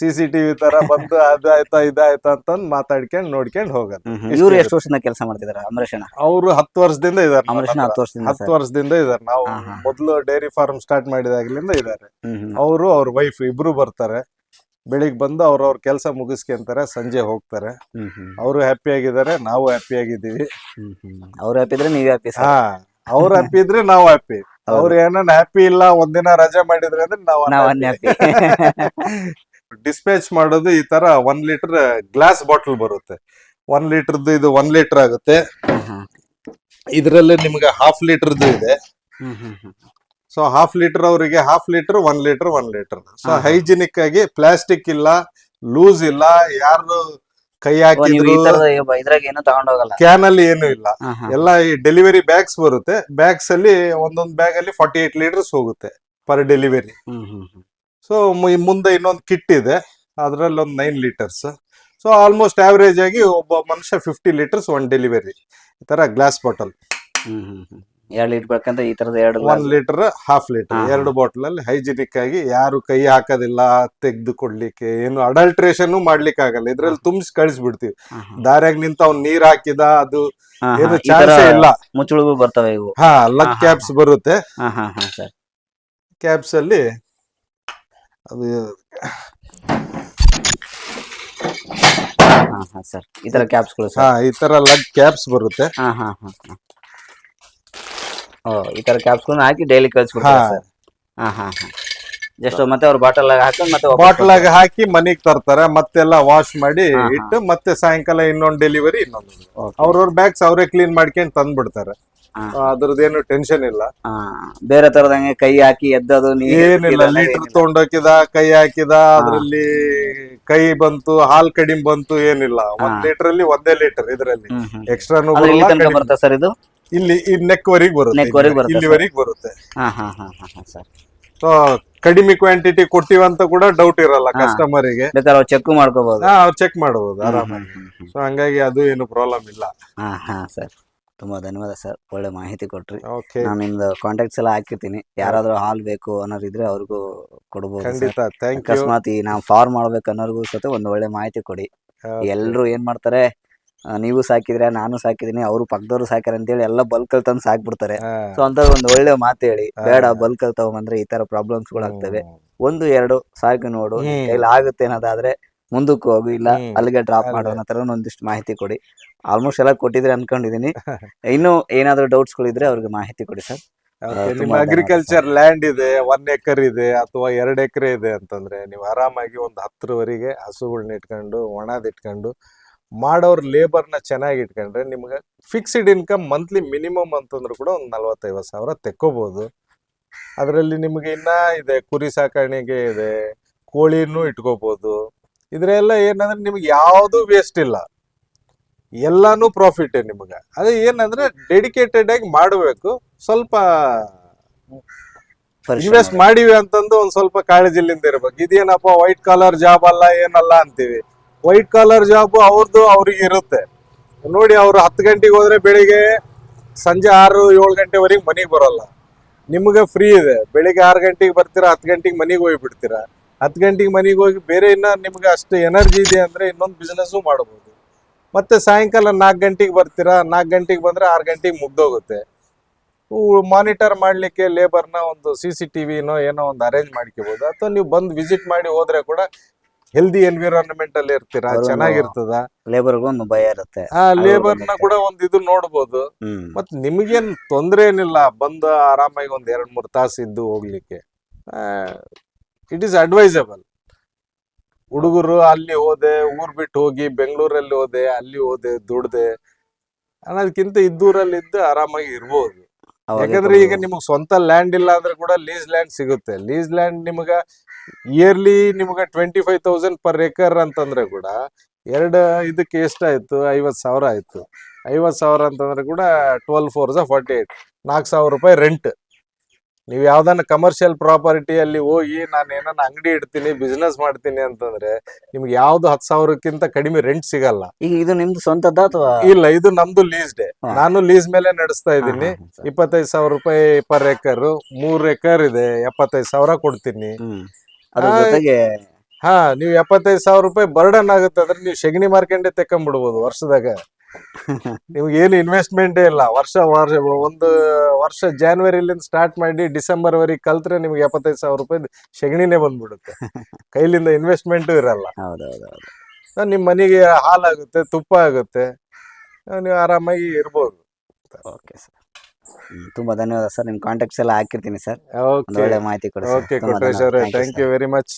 ಸಿಸಿಟಿವಿ ತರ ಬಂದು ಅದಾಯ್ತಾ ಇದಾಯ್ತಾ ಅಂತ ಮಾತಾಡ್ಕೊಂಡ್ ನೋಡ್ಕೊಂಡು ಹೋಗೋದು. ಇವ್ರು ಎಷ್ಟು ವರ್ಷದಿಂದ ಕೆಲಸ ಮಾಡ್ತಿದಾರೆ ಅಮರೇಶ್ ಅವರು ಹತ್ತು ವರ್ಷದಿಂದ ಇದಾರೆ ಅಮರೇಶ್. ಹತ್ತು ವರ್ಷದಿಂದ ಹತ್ತು ವರ್ಷದಿಂದ ಇದಾರೆ. ನಾವು. ಮೊದಲು ಡೈರಿ ಫಾರ್ಮ್ ಸ್ಟಾರ್ಟ್ ಮಾಡಿದಾಗ್ಲಿಂದ ಇದಾರೆ. ಅವರು ಅವ್ರ ವೈಫ್ ಇಬ್ರು ಬರ್ತಾರೆ. ಬೆಳಿಗ್ಗೆ ಬಂದು ಅವ್ರವ್ರ ಕೆಲಸ ಮುಗಿಸ್ಕೊಂತಾರೆ ಸಂಜೆ ಹೋಗ್ತಾರೆ. ಅವರು ಹ್ಯಾಪಿ ಆಗಿದ್ದಾರೆ ನಾವು ಹ್ಯಾಪಿ ಆಗಿದ್ದೀವಿ. ಅವ್ರು ಹ್ಯಾಪಿ ಇದ್ರೆ ನೀವ್ ಹ್ಯಾಪಿ ಹಾ. ಅವ್ರ ಹ್ಯಾಪಿ ಇದ್ರೆ ನಾವು ಹ್ಯಾಪಿ ಅವ್ರ ಏನನ್ನ ಹ್ಯಾಪಿ ಇಲ್ಲ ಒಂದಿನ ರಜೆ ಮಾಡಿದ್ರೆ ಅಂದ್ರೆ ನಾವು ಅನ್ಹ್ಯಾಪಿ ಡಿಸ್ಪ್ಯಾಚ್ ಮಾಡೋದು ಈ ತರ ಒನ್ ಲೀಟರ್ ಗ್ಲಾಸ್ ಬಾಟಲ್ ಬರುತ್ತೆ. ಒನ್ ಲೀಟರ್ದು ಇದು ಒನ್ ಲೀಟರ್ ಆಗುತ್ತೆ. ಇದರಲ್ಲಿ ನಿಮ್ಗೆ ಹಾಫ್ ಲೀಟರ್ದು ಇದೆ. ಸೊ ಹಾಫ್ ಲೀಟರ್ ಅವರಿಗೆ half litre one litre one litre so. Hygienic ಆಗಿ ಪ್ಲಾಸ್ಟಿಕ್ ಇಲ್ಲ ಲೂಸ್ ಇಲ್ಲ ಯಾರು ಕೈ ಹಾಕಿದ್ರು ಇದ್ರಾಗ ಏನು ತಗೊಂಡ್ ಹೋಗಲ್ಲ. ಕ್ಯಾನ್ ಅಲ್ಲಿ ಏನು ಇಲ್ಲ. ಎಲ್ಲ ಈ ಡೆಲಿವರಿ ಬ್ಯಾಗ್ಸ್ ಬರುತ್ತೆ. ಬ್ಯಾಗ್ಸ್ ಅಲ್ಲಿ ಒಂದೊಂದ್ ಬ್ಯಾಗ್ ಅಲ್ಲಿ ಫಾರ್ಟಿ ಏಟ್ ಲೀಟರ್ಸ್ ಹೋಗುತ್ತೆ ಪರ್ ಡೆಲಿವರಿ ಸೊ ಮುಂದೆ ಇನ್ನೊಂದು ಕಿಟ್ ಇದೆ. ಅದರಲ್ಲಿ ಒಂದು nine litres so almost average ಆಗಿ ಒಬ್ಬ ಮನುಷ್ಯ ಫಿಫ್ಟಿ ಲೀಟರ್ಸ್ ಒನ್ ಡೆಲಿವರಿ ಈ ತರ ಗ್ಲಾಸ್ ಬಾಟಲ್ ಎರಡ್ ಲೀಟರ್ ಬೇಕಂತ ಈ ತರದ ಎರಡು ಒನ್ ಲೀಟರ್ ಹಾಫ್ ಲೀಟರ್. ಎರಡು ಬಾಟಲ್ ಅಲ್ಲಿ ಹೈಜಿನಿಕ್ ಆಗಿ ಯಾರು ಕೈ ಹಾಕೋದಿಲ್ಲ ತೆಗೆದು ಕೊಡ್ಲಿಕ್ಕೆ ಏನು ಅಡಲ್ಟ್ರೇಷನ್ ಮಾಡ್ಲಿಕ್ಕೆ ಆಗಲ್ಲ. ಇದ್ರಲ್ಲಿ ತುಂಬಿಸಿ ಕಳಿಸ್ಬಿಡ್ತೀವಿ. ದಾರ್ಯಾಗ ನಿಂತ ಅವ್ನ್ ನೀರ್ ಹಾಕಿದ ಅದು ಏನು ಚಾನ್ಸ್ ಇಲ್ಲ. ಮುಚ್ಚುಳುಗು ಬರ್ತವೆ ಇವು. ಹಾ ಲಕ್ ಕ್ಯಾಪ್ಸ್ ಬರುತ್ತೆ. ಕ್ಯಾಪ್ಸ್ ಅಲ್ಲಿ ಅದು ಹಾ ಹಾ ಸರ್. ಈ ತರ ಕ್ಯಾಪ್ಸ್ ಹಾ ಈ ತರ ಲಗ್ ಕ್ಯಾಪ್ಸ್ ಬರುತ್ತೆ. ಹಾ ಹಾ ಹಾ. ಓ ಈ ತರ ಕ್ಯಾಪ್ಸೂಲ್ ಹಾಕಿ ಡೈಲಿ ಕಳಿಸ್ಕೊಡ್ತಾರೆ. ಸರ್? ಹಾ ಹಾ ಹಾ. ಜಸ್ಟ್ ಮತ್ತೆ ಅವ್ರು ಬಾಟಲ್ ಹಾಕೊಂಡು ಮತ್ತೆ ಬಾಟಲ್ ಹಾಕಿ ಮನಿಗ್ ತರ್ತಾರೆ ಮತ್ತೆಲ್ಲ ವಾಶ್ ಮಾಡಿ. ಇಟ್ಟು ಮತ್ತೆ ಸಾಯಂಕಾಲ ಇನ್ನೊಂದ್ ಡೆಲಿವರಿ ಇನ್ನೊಂದು. ಅವ್ರವ್ರ ಬ್ಯಾಗ್ಸ್ ಅವರೇ ಕ್ಲೀನ್ ಮಾಡ್ಕೊಂಡ್ ತಂದ್ಬಿಡ್ತಾರೆ. ಬಿಡ್ತಾರೆ ಅದ್ರದ್ದೇನು ಟೆನ್ಷನ್ ಇಲ್ಲ. ಬೇರೆ ತರದಂಗೆ ಕೈ ಹಾಕಿ ಎದ್ದದು ಏನಿಲ್ಲ ಲೀಟರ್. ತಗೊಂಡೋಕಿದ ಕೈ ಹಾಕಿದ ಅದ್ರಲ್ಲಿ ಕೈ ಬಂತು ಹಾಲ್ ಕಡಿಮೆ ಬಂತು ಏನಿಲ್ಲ. ಒಂದ್ ಲೀಟರ್ ಅಲ್ಲಿ ಒಂದೇ ಲೀಟರ್ ಇದ್ರಲ್ಲಿ. ಎಕ್ಸ್ಟ್ರಾ ಬರ್ತಾ ಬರುತ್ತಾ ಸರ್ ಇದು? ಇಲ್ಲಿ ಈ ನೆಕ್ ವರೆಗೆ ಬರುತ್ತೆ Neck ವರೆಗ್ ಬರುತ್ತೆ ಇಲ್ಲಿವರೆಗೆ ಬರುತ್ತೆ. ಹಾ ಹಾ ಹಾ ಹಾ ಹಾ ಸರ್. ಸೊ ಕಡಿಮೆ ಕ್ವಾಂಟಿಟಿ ಕೊಟ್ಟಿವಂತ ಕೂಡ ಡೌಟ್ ಇರಲ್ಲ ಕಸ್ಟಮರ್ಗೆ. ಬೇಕಾದ್ರೆ ಅವ್ರು ಚೆಕ್ ಮಾಡ್ಕೋಬಹುದು ಅವ್ರು ಚೆಕ್ ಮಾಡಬಹುದು ಆರಾಮಾಗಿ. ಸೊ ಹಂಗಾಗಿ ಅದು ಏನು ಪ್ರಾಬ್ಲಮ್ ಇಲ್ಲ. ಹಾ ಹಾ ಸರ್. ತುಂಬಾ ಧನ್ಯವಾದ ಸರ್. ಒಳ್ಳೆ ಮಾಹಿತಿ ಕೊಟ್ರಿ. ಓಕೆ ನಾನು ನಿಮ್ದು ಕಾಂಟ್ಯಾಕ್ಟ್ಸ್ ಎಲ್ಲ ಹಾಕಿರ್ತೀನಿ. ಯಾರಾದ್ರೂ ಹಾಲ್ ಬೇಕು ಅನ್ನೋರು ಇದ್ರೆ ಅವ್ರಿಗೂ ಕೊಡ್ಬೋದು ಸರ್. ಖಂಡಿತ. ಥ್ಯಾಂಕ್ ಯು ಅಕಸ್ಮಾತ್ ಈ ನಾವು ಫಾರ್ಮ್ ಮಾಡ್ಬೇಕು ಅನ್ನೋರ್ಗು ಸತ ಒಂದು ಒಳ್ಳೆ ಮಾಹಿತಿ ಕೊಡಿ. ಎಲ್ರು ಏನ್ ಮಾಡ್ತಾರೆ? ನೀವು ಸಾಕಿದ್ರೆ ನಾನು ಸಾಕಿದೀನಿ ಅವರು ಪಕ್ಕದವ್ರು ಸಾಕ್ಯಾರ ಅಂತೇಳಿ ಎಲ್ಲ ಬಲ್ಕ್ ಅಲ್ಲಿ ತಂದು ಸಾಕ್ಬಿಡ್ತಾರೆ. ಸೊ ಅಂತ ಒಂದು ಒಳ್ಳೆ ಮಾತು ಹೇಳಿ. ಬೇಡ ಬಲ್ಕ್ ಅಲ್ಲಿ ತಗೊಂಬಂದ್ರೆ ಈ ತರ ಪ್ರಾಬ್ಲಮ್ಸ್ ಗಳಾಗ್ತವೆ ಆಗ್ತವೆ ಒಂದು ಎರಡು ಸಾಕು ನೋಡು. ಇಲ್ಲಿ. ಕೈಲಿ ಆಗುತ್ತೆ ಅನ್ನೋದಾದ್ರೆ ಮುಂದಕ್ಕೆ ಹೋಗು ಇಲ್ಲ ಅಲ್ಲಿಗೆ ಡ್ರಾಪ್ ಮಾಡೋ. ತರ ಒಂದಿಷ್ಟು ಮಾಹಿತಿ ಕೊಡಿ. ಆಲ್ಮೋಸ್ಟ್ ಎಲ್ಲ ಕೊಟ್ಟಿದ್ರೆ ಅನ್ಕೊಂಡಿದೀನಿ. ಇನ್ನು ಏನಾದ್ರು ಡೌಟ್ಸ್ ಗಳಿದ್ರೆ ಅವ್ರಿಗೆ ಮಾಹಿತಿ ಕೊಡಿ ಸರ್. ಅಗ್ರಿಕಲ್ಚರ್ ಲ್ಯಾಂಡ್ ಇದೆ ಒನ್ ಎಕರ್ ಇದೆ ಅಥವಾ ಎರಡ್ ಎಕರೆ ಇದೆ ಅಂತಂದ್ರೆ ನೀವು ಆರಾಮಾಗಿ ಒಂದು ಹತ್ತರವರೆಗೆ ಹಸುಗಳನ್ನ ಇಟ್ಕೊಂಡು ಒಣದ್ ಇಟ್ಕೊಂಡು ಮಾಡೋರ್ ಲೇಬರ್ನ ಚೆನ್ನಾಗಿ ಇಟ್ಕೊಂಡ್ರೆ ನಿಮ್ಗೆ ಫಿಕ್ಸ್ಡ್ ಇನ್ಕಮ್ ಮಂತ್ಲಿ ಮಿನಿಮಮ್ ಅಂತಂದ್ರು ಕೂಡ ಒಂದು ನಲ್ವತ್ತೈವತ್ತು ಸಾವಿರ ತೆಕ್ಕೋಬಹುದು ಅದರಲ್ಲಿ ನಿಮಗೆ ಇನ್ನ ಇದೆ ಕುರಿ ಸಾಕಾಣಿಕೆ ಇದೆ ಕೋಳಿನೂ ಇಟ್ಕೋಬಹುದು ಇದ್ರೆಲ್ಲ ಏನಂದ್ರೆ ನಿಮ್ಗೆ ಯಾವುದು ವೇಸ್ಟ್ ಇಲ್ಲ. ಎಲ್ಲಾನು ಪ್ರಾಫಿಟ್ ನಿಮ್ಗೆ. ಅದೇ ಏನಂದ್ರೆ ಡೆಡಿಕೇಟೆಡ್ ಆಗಿ ಮಾಡಬೇಕು ಸ್ವಲ್ಪ ಇನ್ವೆಸ್ಟ್ ಮಾಡಿವಿ ಅಂತಂದು ಒಂದ್ ಸ್ವಲ್ಪ ಕಾಳಜಿಲಿಂದ ಇರ್ಬೇಕು. ಇದೇನಪ್ಪ ವೈಟ್ ಕಾಲರ್ ಜಾಬ್ ಅಲ್ಲ ಏನಲ್ಲ ಅಂತೀವಿ. ವೈಟ್ ಕಾಲರ್ ಜಾಬ್ ಅವ್ರದ್ದು ಅವ್ರಿಗೆ ಇರುತ್ತೆ. ನೋಡಿ ಅವ್ರು ಹತ್ತು ಗಂಟೆಗೆ ಹೋದ್ರೆ ಬೆಳಿಗ್ಗೆ ಸಂಜೆ ಆರು, ಏಳು ಗಂಟೆವರೆಗೆ ಮನೆಗೆ ಬರೋಲ್ಲ. ನಿಮ್ಗೆ ಫ್ರೀ ಇದೆ. ಬೆಳಿಗ್ಗೆ ಆರು ಗಂಟೆಗೆ ಬರ್ತೀರಾ, ಹತ್ತು ಗಂಟೆಗೆ ಮನೆಗೆ ಹೋಗಿ ಬಿಡ್ತೀರಾ ಹತ್ತು ಗಂಟೆಗೆ ಮನೆಗೆ ಹೋಗಿ ಬೇರೆ ಇನ್ನ ನಿಮ್ಗೆ ಅಷ್ಟು ಎನರ್ಜಿ ಇದೆ ಅಂದ್ರೆ ಇನ್ನೊಂದು ಬಿಸ್ನೆಸ್ಸು ಮಾಡ್ಬೋದು. ಮತ್ತೆ ಸಾಯಂಕಾಲ ನಾಲ್ಕು ಗಂಟೆಗೆ ಬರ್ತೀರಾ ನಾಲ್ಕು ಗಂಟೆಗೆ ಬಂದ್ರೆ ಆರು ಗಂಟೆಗೆ ಮುಗ್ದೋಗುತ್ತೆ. ಮಾನಿಟರ್ ಮಾಡ್ಲಿಕ್ಕೆ ಲೇಬರ್ನ ಒಂದು ಸಿ ಸಿ ಟಿವಿನೋ ಏನೋ ಒಂದು ಅರೇಂಜ್ ಮಾಡ್ಕೋಬೋದು. ಅಥವಾ ನೀವು ಬಂದು ವಿಸಿಟ್ ಮಾಡಿ ಹೋದ್ರೆ ಕೂಡ ಹೆಲ್ದಿ ಎನ್ವಿರಾನ್ಮೆಂಟ್ ಅಲ್ಲಿ ಇರ್ತೀರಾ? ಅವ್ರೊಂದು- ಚೆನ್ನಾಗಿರ್ತದ? ಲೇಬರ್ ಒಂದು ಭಯ ಇರುತ್ತೆ. ಆ ಲೇಬರ್ನ ಕೂಡ ಒಂದ್ ಇದು ನೋಡ್ಬೋದು. ಹ್ಮ್. ಮತ್ ನಿಮ್ಗೇನ್ ತೊಂದ್ರೆ ಏನಿಲ್ಲ ಬಂದ ಆರಾಮಾಗಿ ಒಂದ್ ಎರಡ್ ಮೂರ್ ತಾಸು ಇದ್ದು ಹೋಗ್ಲಿಕ್ಕೆ. ಇಟ್ ಈಸ್ ಅಡ್ವೈಸಬಲ್ ಹುಡುಗರು ಅಲ್ಲಿ ಹೋದೆ ಊರ್ ಬಿಟ್ಟು ಹೋಗಿ ಬೆಂಗಳೂರಲ್ಲಿ ಹೋದೆ ಅಲ್ಲಿ ಹೋದೆ ದುಡ್ದೆ. ಅನ್ನೋದಕ್ಕಿಂತ ಇದ್ದೂರಲ್ಲಿ ಇದ್ದು ಆರಾಮಾಗಿ ಇರ್ಬೋದು. ಯಾಕಂದ್ರೆ ಈಗ ನಿಮಗೆ ಸ್ವಂತ ಲ್ಯಾಂಡ್ ಇಲ್ಲ ಅಂದ್ರೆ ಕೂಡ ಲೀಸ್ ಲ್ಯಾಂಡ್ ಸಿಗುತ್ತೆ. ಲೀಸ್ ಲ್ಯಾಂಡ್ ನಿಮ್ಗ ಇಯರ್ಲಿ ನಿಮ್ಗೆ twenty five thousand per acre ಅಂತಂದ್ರೆ ಕೂಡ ಎರಡು ಇದಕ್ಕೆ ಎಷ್ಟಾಯ್ತು? ಐವತ್ ಸಾವಿರ ಆಯ್ತು. ಐವತ್ ಸಾವಿರ ಅಂತಂದ್ರೆ ಕೂಡ ಟ್ವೆಲ್ ಫೋರ್ ಫಾರ್ಟಿ ಏಟ್ ನಾಲ್ಕು ಸಾವಿರ ರೂಪಾಯಿ ರೆಂಟ್ ನೀವು ಯಾವ್ದಾನ ಕಮರ್ಷಿಯಲ್ ಪ್ರಾಪರ್ಟಿಯಲ್ಲಿ ಹೋಗಿ ನಾನು ಏನನ್ನ ಅಂಗಡಿ ಇಡ್ತೀನಿ ಬಿಸ್ನೆಸ್ ಮಾಡ್ತೀನಿ ಅಂತಂದ್ರೆ ನಿಮ್ಗೆ ಯಾವ್ದು ಹತ್ತು ಸಾವಿರಕ್ಕಿಂತ ಕಡಿಮೆ ರೆಂಟ್ ಸಿಗಲ್ಲ. ಈಗ ಇದು ನಿಮ್ದು ಸ್ವಂತದ್ದ ಅಥವಾ? ಇಲ್ಲ ಇದು ನಮ್ದು ಲೀಸ್ ಡೇ ನಾನು ಲೀಸ್ ಮೇಲೆ ನಡೆಸ್ತಾ ಇದ್ದೀನಿ. ಇಪ್ಪತ್ತೈದು ಸಾವಿರ ರೂಪಾಯಿ ಪರ್ ಎಕರ್ ಮೂರ್ ಎಕರ್ ಇದೆ. ಎಪ್ಪತ್ತೈದು ಸಾವಿರ ಕೊಡ್ತೀನಿ. ಅದ್ರ ಜೊತೆಗೆ ಹಾ ನೀವು ಎಪ್ಪತ್ತೈದು ಸಾವಿರ ರೂಪಾಯಿ ಬರ್ಡನ್ ಆಗುತ್ತೆ. ಅಂದ್ರೆ ನೀವು ಶಗಣಿ ಮಾರ್ಕೆಂಡೆ ತೆಕ್ಕೊಂಡ್ಬಿಡ್ಬೋದು ವರ್ಷದಾಗ. ನಿಮ್ಗೆ ಏನು ಇನ್ವೆಸ್ಟ್ಮೆಂಟೇ ಇಲ್ಲ. ವರ್ಷ ವರ್ಷ ಒಂದು ವರ್ಷ ಜಾನ್ವರಿಲಿಂದ ಸ್ಟಾರ್ಟ್ ಮಾಡಿ ಡಿಸೆಂಬರ್ ವರೆಗೆ ಕಲ್ತ್ರೆ ನಿಮ್ಗೆ ಎಪ್ಪತ್ತೈದು ಸಾವಿರ ರೂಪಾಯಿ ಶಗಣಿನೇ ಬಂದ್ಬಿಡುತ್ತೆ. ಕೈಲಿಂದ ಇನ್ವೆಸ್ಟ್ಮೆಂಟ್ ಇರಲ್ಲ. ನಿಮ್ ನಿಮ್ಮ ಮನೆಗೆ ಹಾಲಾಗುತ್ತೆ ತುಪ್ಪ ಆಗುತ್ತೆ. ನೀವು ಆರಾಮಾಗಿ ಇರ್ಬೋದು. ಓಕೆ ಸರ್ ತುಂಬಾ ಧನ್ಯವಾದ ಸರ್. ನಿಮ್ಮ ಕಾಂಟ್ಯಾಕ್ಟ್ಸ್ ಎಲ್ಲ ಹಾಕಿರ್ತೀನಿ ಸರ್. ಓಕೆ ಒಳ್ಳೆ ಮಾಹಿತಿ ಕೊಡಿ. ಓಕೆ ಕೊಟ್ರೇಶ್ ಅವರೇ ಥ್ಯಾಂಕ್ ಯು ವೆರಿ ಮಚ್